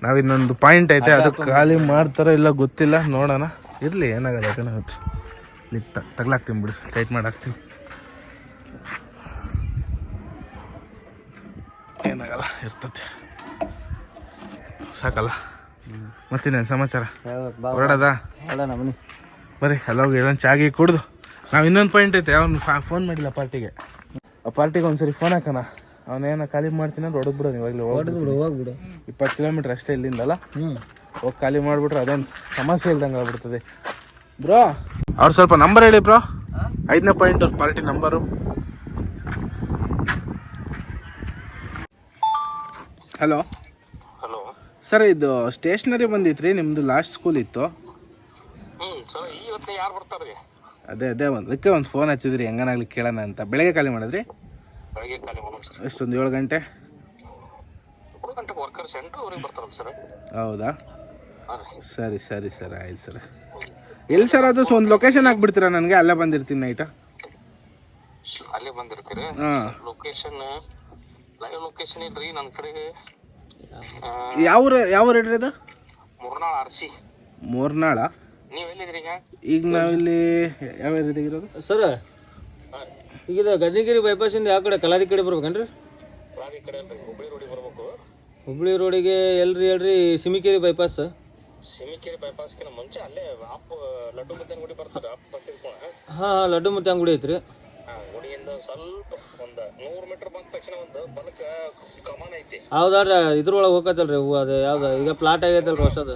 ನಾವು ಇನ್ನೊಂದು ಪಾಯಿಂಟ್ ಐತೆ ಅದು ಖಾಲಿ ಮಾಡ್ತಾರೋ ಇಲ್ಲ ಗೊತ್ತಿಲ್ಲ ನೋಡೋಣ. ಇರಲಿ ಏನಾಗಲ್ಲ ಏನಾಗುತ್ತೆ ಇಲ್ಲಿ ತಗ್ಲಾಕ್ತೀನಿ ಬಿಡು ಟೈಟ್ ಮಾಡಾಕ್ತೀನಿ. ಏನಾಗಲ್ಲ ಇರ್ತತೆ. ಸಾಕಲ್ಲ. ಮತ್ತಿನ್ನೇನು ಸಮಾಚಾರ? ಹೊರಡದಾ ಹೊರಡದ? ಹೊರಡೋಣ ಬನ್ನಿ. ಬರ್ರಿ ಎಲ್ಲೋಗಿ ಇಲ್ಲೊಂದು ಚಾಗಿ ಕುಡ್ದು. ನಾವು ಇನ್ನೊಂದು ಪಾಯಿಂಟ್ ಐತೆ ಅವ್ನು ಫೋನ್ ಮಾಡಿಲ್ಲ ಪಾರ್ಟಿಗೆ ಆ ಪಾರ್ಟಿಗೆ ಒಂದ್ಸರಿ ಫೋನ್ ಹಾಕೋಣ. ಅವನೇನ ಖಾಲಿ ಮಾಡ್ತೀನಿ ಅಂದ್ರೆ ಹೊಡದ್ ಬಿಡೋನು ಇವಾಗಲೇ ಹೊಡೆದ್ಬಿಡು ಹೋಗ್ಬಿಡು. ಇಪ್ಪತ್ತು ಕಿಲೋಮೀಟ್ರ್ ಅಷ್ಟೇ ಇಲ್ಲಿಂದಲ್ಲ. ಹ್ಞೂ ಹೋಗಿ ಖಾಲಿ ಮಾಡಿಬಿಟ್ರೆ ಅದೇನು ಸಮಸ್ಯೆ ಇಲ್ದಂಗೆ ಆಗ್ಬಿಡ್ತದೆ. ಬ್ರೋ ಅವ್ರು ಸ್ವಲ್ಪ ನಂಬರ್ ಹೇಳಿ ಬ್ರೋ. ಐದನೇ ಪಾಯಿಂಟ್ ಅವ್ರ party number hello hello sir ಇದು ಸ್ಟೇಷ್ನರಿ ಬಂದಿತ್ತು ನಿಮ್ಮದು ಲಾಸ್ಟ್ ಸ್ಕೂಲ್ ಇತ್ತು. ಬರ್ತಾರ್ರಿ ಅದೇ ಅದೇ ಒಂದು ಅದಕ್ಕೆ ಒಂದು ಫೋನ್ ಹಚ್ಚಿದ್ರಿ ಹೆಂಗನಾಗ್ಲಿ ಕೇಳೋಣ ಅಂತ. ಬೆಳಗ್ಗೆ ಖಾಲಿ ಮಾಡಿದ್ರಿ? ಬೆಳಗ್ಗೆ ಖಾಲಿ ಮಾಡೋಣ ಸರ್. ಎಷ್ಟೊಂದು ಏಳು ಗಂಟೆ? ಏಳು ಗಂಟೆ ವರ್ಕರ್ಸ್ ಎಂಟು ಅವ್ರಿಗೆ ಬರ್ತಾರಲ್ಲ ಸರ್. ಹೌದಾ? ಸರಿ ಸರಿ ಸರ್ ಆಯ್ತು ಸರ್. ಎಲ್ಲಿ ಸರ್ ಅದು? ಸೊ ಒಂದು ಲೊಕೇಶನ್ ಹಾಕ್ಬಿಡ್ತೀರಾ ನನಗೆ? ಅಲ್ಲೇ ಬಂದಿರ್ತೀನಿ ನೈಟ ಅಲ್ಲೇ ಬಂದಿರ್ತೀರಿ? ಹಾಂ. ಲೊಕೇಶನ್ ಲೈವ್ ಲೊಕೇಶನ್ ಇಲ್ರಿ ನನ್ನ ಕಡೆಗೆ ಯಾವ ಯಾವ ಊರು ಇದು ಅದು? ಮೂರ್ನಾಳ ಆರ್ಸಿ ಮೂರ್ನಾಳ? ಈಗ ಈಗ ನಾವಿಲ್ಲಿ ಯಾವ ಏರಿಯಾದಾಗ ಇರೋದು? ಸರ್ ಈಗ ಇದು ಬೈಪಾಸ್ ಬೈಪಾಸಿಂದ ಯಾವ ಕಡೆ ಕಲಾದಿ ಕಡೆ ಬರ್ಬೇಕನ್ರಿ? ಈ ಕಡೆ ಅಲ್ರಿ ಹುಬ್ಳಿ ರೋಡಿಗೆ ಎಲ್ರಿ ಹುಬ್ಳಿ ರೋಡಿಗೆ ಎಲ್ರಿ ಸಿಮಿಕೇರಿ ಬೈಪಾಸ್ ಸಿಮಿಕೇರಿ ಬೈಪಾಸ್ಕಿನ ಮುಂಚೆ ಅಲ್ಲೇ ಲಡ್ಡು ಮುದ್ದೆ ಗುಡಿ ಬರ್ತದೆ ಹಾಂ ಹಾಂ ಲಡ್ಡು ಮುದ್ದೆ ಅಂಗಡಿ ಐತ್ರಿ. ಹಾಂ ಗುಡಿಯಿಂದ ಸ್ವಲ್ಪ ಒಂದು ನೂರು ಮೀಟರ್ ಬಂದ ತಕ್ಷಣ ಒಂದು ಬಲಕ ಕಮಾನ್ ಐತಿ. ಹೌದಾಡ್ರಿ ಇದ್ರೊಳಗೆ ಹೋಗತ್ತಲ್ರಿ ಹೂವು ಅದು ಯಾವ್ದು? ಈಗ ಪ್ಲಾಟ್ ಆಗೈತಲ್ರಿ ಹೊಸದು.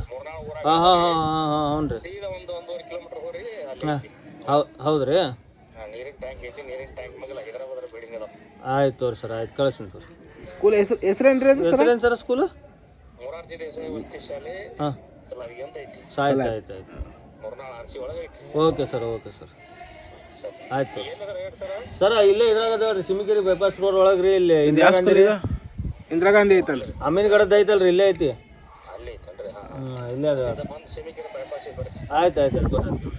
ಹಾ ಹಾ ಹಾಂ ಹಾಂ ಹಾಂ ಹಾಂ ಹಾಂ ಹ್ಞೂ ರೀ ಸೀದಾ ಒಂದು ಒಂದೂವರೆ ಕಿಲೋಮೀಟರ್ ಹೋಗ್ರಿ ಅಲ್ಲಿ ಐತಿ. ಹೌ ಹೌದ್ರಿ? ಹಾ, ನೀರಿನ ಟ್ಯಾಂಕ್ ಐತಿ ನೀರಿನ ಟ್ಯಾಂಕ್ ಮಗಲ ಹೈದರಾಬಾದ್ ಬಿಲ್ಡಿಂಗ್ ಅದ. ಆಯ್ತು ತೋರಿ ಸರ್ ಆಯ್ತು ಕಳಿಸ್ತೀನಿ ತೋರಿ. ಸ್ಕೂಲ್ ಹೆಸರು ಹೆಸರೇನ್ರಿ ಅದು ಸರ್? ಹೆಸರೇನು ಸರ್ ಸ್ಕೂಲು? ಮೂರಾರ್ಜಿ ದೇಸಾಯಿ ವಸತಿ ಶಾಲೆ. ಹಾಂ. ಐತಿ. ಆಯ್ತು ಆಯ್ತು ಆಯ್ತು. ಮೂರ್ನಾಳ್ ಆರ್ಸಿ ಒಳಗೆ ಐತಿ. Okay sir okay sir. ಆಯ್ತು. ಸರ್ ಇಲ್ಲೇ ಇದ್ರಾಗ ರೀ ಸಿಮಿಕೇರಿ ಬೈಪಾಸ್ ರೋಡ್ ಒಳಗೆ ರೀ ಇಲ್ಲಿ ಇಂದಿರಾ ಗಾಂಧಿ ಇದು? ಇಂದಿರಾ ಗಾಂಧಿ ಐತಲ್ಲ ಅಮೀನ್ಗಡದ ಐತಲ್ರಿ ಇಲ್ಲೇ ಐತಿ. ಹಾ. ಇಲ್ಲೇ ಅದ ಆಯ್ತು ಆಯ್ತು ಆಯ್ತು.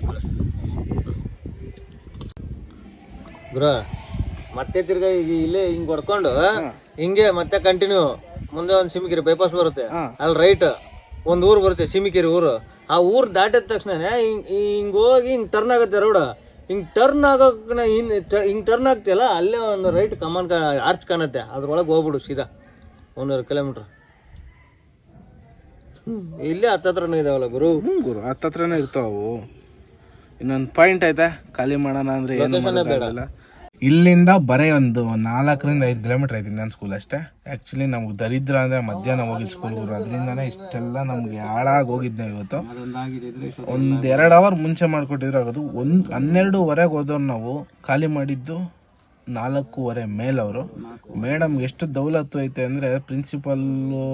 ಗುರು ಮತ್ತೆ ತಿರ್ಗಾ ಈಗ ಇಲ್ಲೇ ಹಿಂಗ್ ಹೊಡ್ಕೊಂಡು ಹಿಂಗೆ ಮತ್ತೆ ಕಂಟಿನ್ಯೂ ಮುಂದೆ ಒಂದು ಸಿಮಿಕಿರಿ ಬೈಪಾಸ್ ಬರುತ್ತೆ. ಅಲ್ಲಿ ರೈಟ್ ಒಂದು ಊರು ಬರುತ್ತೆ ಸಿಮಿಕಿರಿ ಊರು. ಆ ಊರು ದಾಟಿದ ತಕ್ಷಣ ಹಿಂಗ್ ಹಿಂಗ್ ಹೋಗಿ ಹಿಂಗ್ ಟರ್ನ್ ಆಗುತ್ತೆ ರೋಡ್ ಹಿಂಗ್ ಟರ್ನ್ ಆಗೋಕ್ ಹಿಂಗ್ ಹಿಂಗೆ ಟರ್ನ್ ಆಗ್ತಿಯಲ್ಲ ಅಲ್ಲೇ ಒಂದು ರೈಟ್ ಕಮಾನ್ ಆರ್ಚ್ ಕಾಣುತ್ತೆ. ಅದ್ರೊಳಗೆ ಹೋಗ್ಬಿಡು ಸೀದಾ ಒಂದೂವರೆ ಕಿಲೋಮೀಟ್ರ್ ಇಲ್ಲೇ ಹತ್ತತ್ರನೂ ಇದಾವಲ್ಲ ಗುರು? ಹ್ಞೂ ಗುರು ಹತ್ತತ್ರನೇ ಇರ್ತಾವ. ಇನ್ನೊಂದು ಪಾಯಿಂಟ್ ಐತೆ ಖಾಲಿ ಮಾಡೋಣ ಅಂದರೆ ಏನು ಮಾಡೋಕ್ಕಾಗಲ್ಲ. ಇಲ್ಲಿಂದ ಬರೀ ಒಂದು ನಾಲ್ಕರಿಂದ ಐದು ಕಿಲೋಮೀಟರ್ ಐತಿ ನನ್ನ ಸ್ಕೂಲ್ ಅಷ್ಟೇ. ಆ್ಯಕ್ಚುಲಿ ನಮ್ಗೆ ದರಿದ್ರ ಅಂದರೆ ಮಧ್ಯಾಹ್ನ ಹೋಗಿ ಸ್ಕೂಲ್ ಅದರಿಂದನೇ ಇಷ್ಟೆಲ್ಲ ನಮ್ಗೆ ಹಾಳಾಗಿ ಹೋಗಿದ್ದೆ ಇವತ್ತು. ಒಂದು ಎರಡು ಅವರ್ ಮುಂಚೆ ಮಾಡಿಕೊಟ್ಟಿದ್ರೆ ಆಗೋದು. ಒಂದು ಹನ್ನೆರಡುವರೆಗೆ ಹೋದವ್ರು ನಾವು ಖಾಲಿ ಮಾಡಿದ್ದು ನಾಲ್ಕೂವರೆ ಮೇಲವರು ಮೇಡಮ್ಗೆ ಎಷ್ಟು ದೌಲತ್ತು ಐತೆ ಅಂದರೆ ಪ್ರಿನ್ಸಿಪಲ್ಲು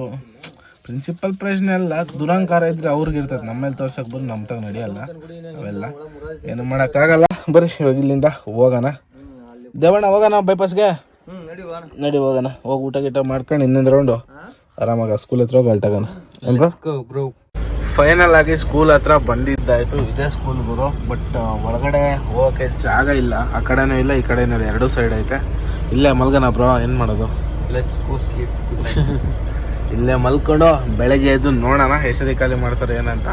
ಪ್ರಿನ್ಸಿಪಲ್ ಪ್ರಶ್ನೆ ಅಲ್ಲ, ದುರಂಕಾರ ಇದ್ರೆ ಅವ್ರಿಗೆ ಇರ್ತದೆ. ನಮ್ಮ ಮೇಲೆ ತೋರ್ಸಕ್ ಬಂದು ನಮ್ಮ ತಗ ನಡೆಯಲ್ಲ. ಅವೆಲ್ಲ. ಏನು ಮಾಡೋಕ್ಕಾಗಲ್ಲ. ಬರೀ ಇವಾಗ ಇಲ್ಲಿಂದ ಹೋಗೋಣ. ದೇವಣ್ಣ ಹೋಗೋಣ ಬೈಪಾಸ್ಗೆ ನಡಿ ಹೋಗೋಣ. ಹೋಗಿ ಊಟ ಗೀಟ ಮಾಡ್ಕೊಂಡು ಇನ್ನೊಂದು ರೌಂಡು ಆರಾಮಾಗ ಸ್ಕೂಲ್ ಹತ್ರ ಹೋಗಿ ಅಲ್ಟಾಗೋಣ ಬ್ರೋ ಫೈನಲ್ ಆಗಿ ಸ್ಕೂಲ್ ಹತ್ರ ಬಂದಿದ್ದಾಯ್ತು. ಇದೇ ಸ್ಕೂಲ್ ಗುರು. ಬಟ್ ಒಳಗಡೆ ಹೋಗಕ್ಕೆ ಜಾಗ ಇಲ್ಲ. ಆ ಕಡೆನೂ ಇಲ್ಲ ಈ ಕಡೆನೂ ಇಲ್ಲ. ಎರಡೂ ಸೈಡ್ ಐತೆ. ಇಲ್ಲೇ ಮಲ್ಗನ ಬ್ರೋ ಏನು ಮಾಡೋದು? [LAUGHS] ಇಲ್ಲೇ ಮಲ್ಕೊಂಡು. ಬೆಳಗ್ಗೆ ಎದ್ದು ನೋಡೋಣ. ಎಷ್ಟೊತ್ತಿಗೆ ಖಾಲಿ ಮಾಡ್ತಾರೆ ಏನಂತ.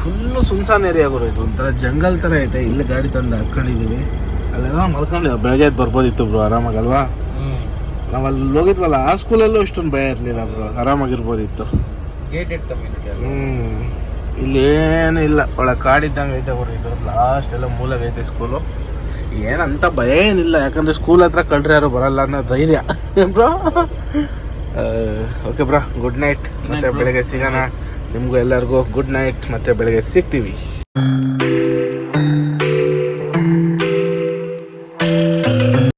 ಫುಲ್ಲು ಸುನ್ಸಾನ್ ಏರಿಯಾ ಗುರು ಇದು. ಒಂಥರ ಜಂಗಲ್ ಥರ ಐತೆ. ಇಲ್ಲಿ ಗಾಡಿ ತಂದು ಹಾಕೊಂಡಿದ್ದೀವಿ. ಅಲ್ಲೆಲ್ಲ ಮಲ್ಕೊಂಡು ಬೆಳಗ್ಗೆ ಎದ್ದು ಬರ್ಬೋದಿತ್ತು ಬ್ರೋ ಆರಾಮಾಗಲ್ವಾ? ನಾವು ಅಲ್ಲಿ ಹೋಗಿದ್ವಲ್ಲ ಆ ಸ್ಕೂಲಲ್ಲೂ ಇಷ್ಟೊಂದು ಭಯ ಇರಲಿಲ್ಲ ಬ್ರೋ ಆರಾಮಾಗಿರ್ಬೋದಿತ್ತು. ಗೇಟೆಡ್ ಕಮ್ಯುನಿಟಿ ಇಲ್ಲಿ ಏನು ಇಲ್ಲ ಒಳ ಕಾಡಿದ್ದಂಗೆ ಐತೆ ಇದು ಲಾಸ್ಟ್ ಎಲ್ಲ ಮೂಲಾಗ ಐತೆ ಸ್ಕೂಲು ಏನಂತ ಭಯ ಏನಿಲ್ಲ ಯಾಕಂದ್ರೆ ಸ್ಕೂಲ್ ಹತ್ರ ಕಳ್ರೆ ಯಾರು ಬರಲ್ಲ ಅನ್ನೋ ಧೈರ್ಯ. [LAUGHS] Bro? Okay bro good night ಮತ್ತೆ ಬೆಳಗ್ಗೆ ಸಿಗೋಣ. ನಿಮಗೂ ಎಲ್ಲರಿಗೂ ಗುಡ್ ನೈಟ್ ಮತ್ತೆ ಬೆಳಗ್ಗೆ ಸಿಗ್ತೀವಿ.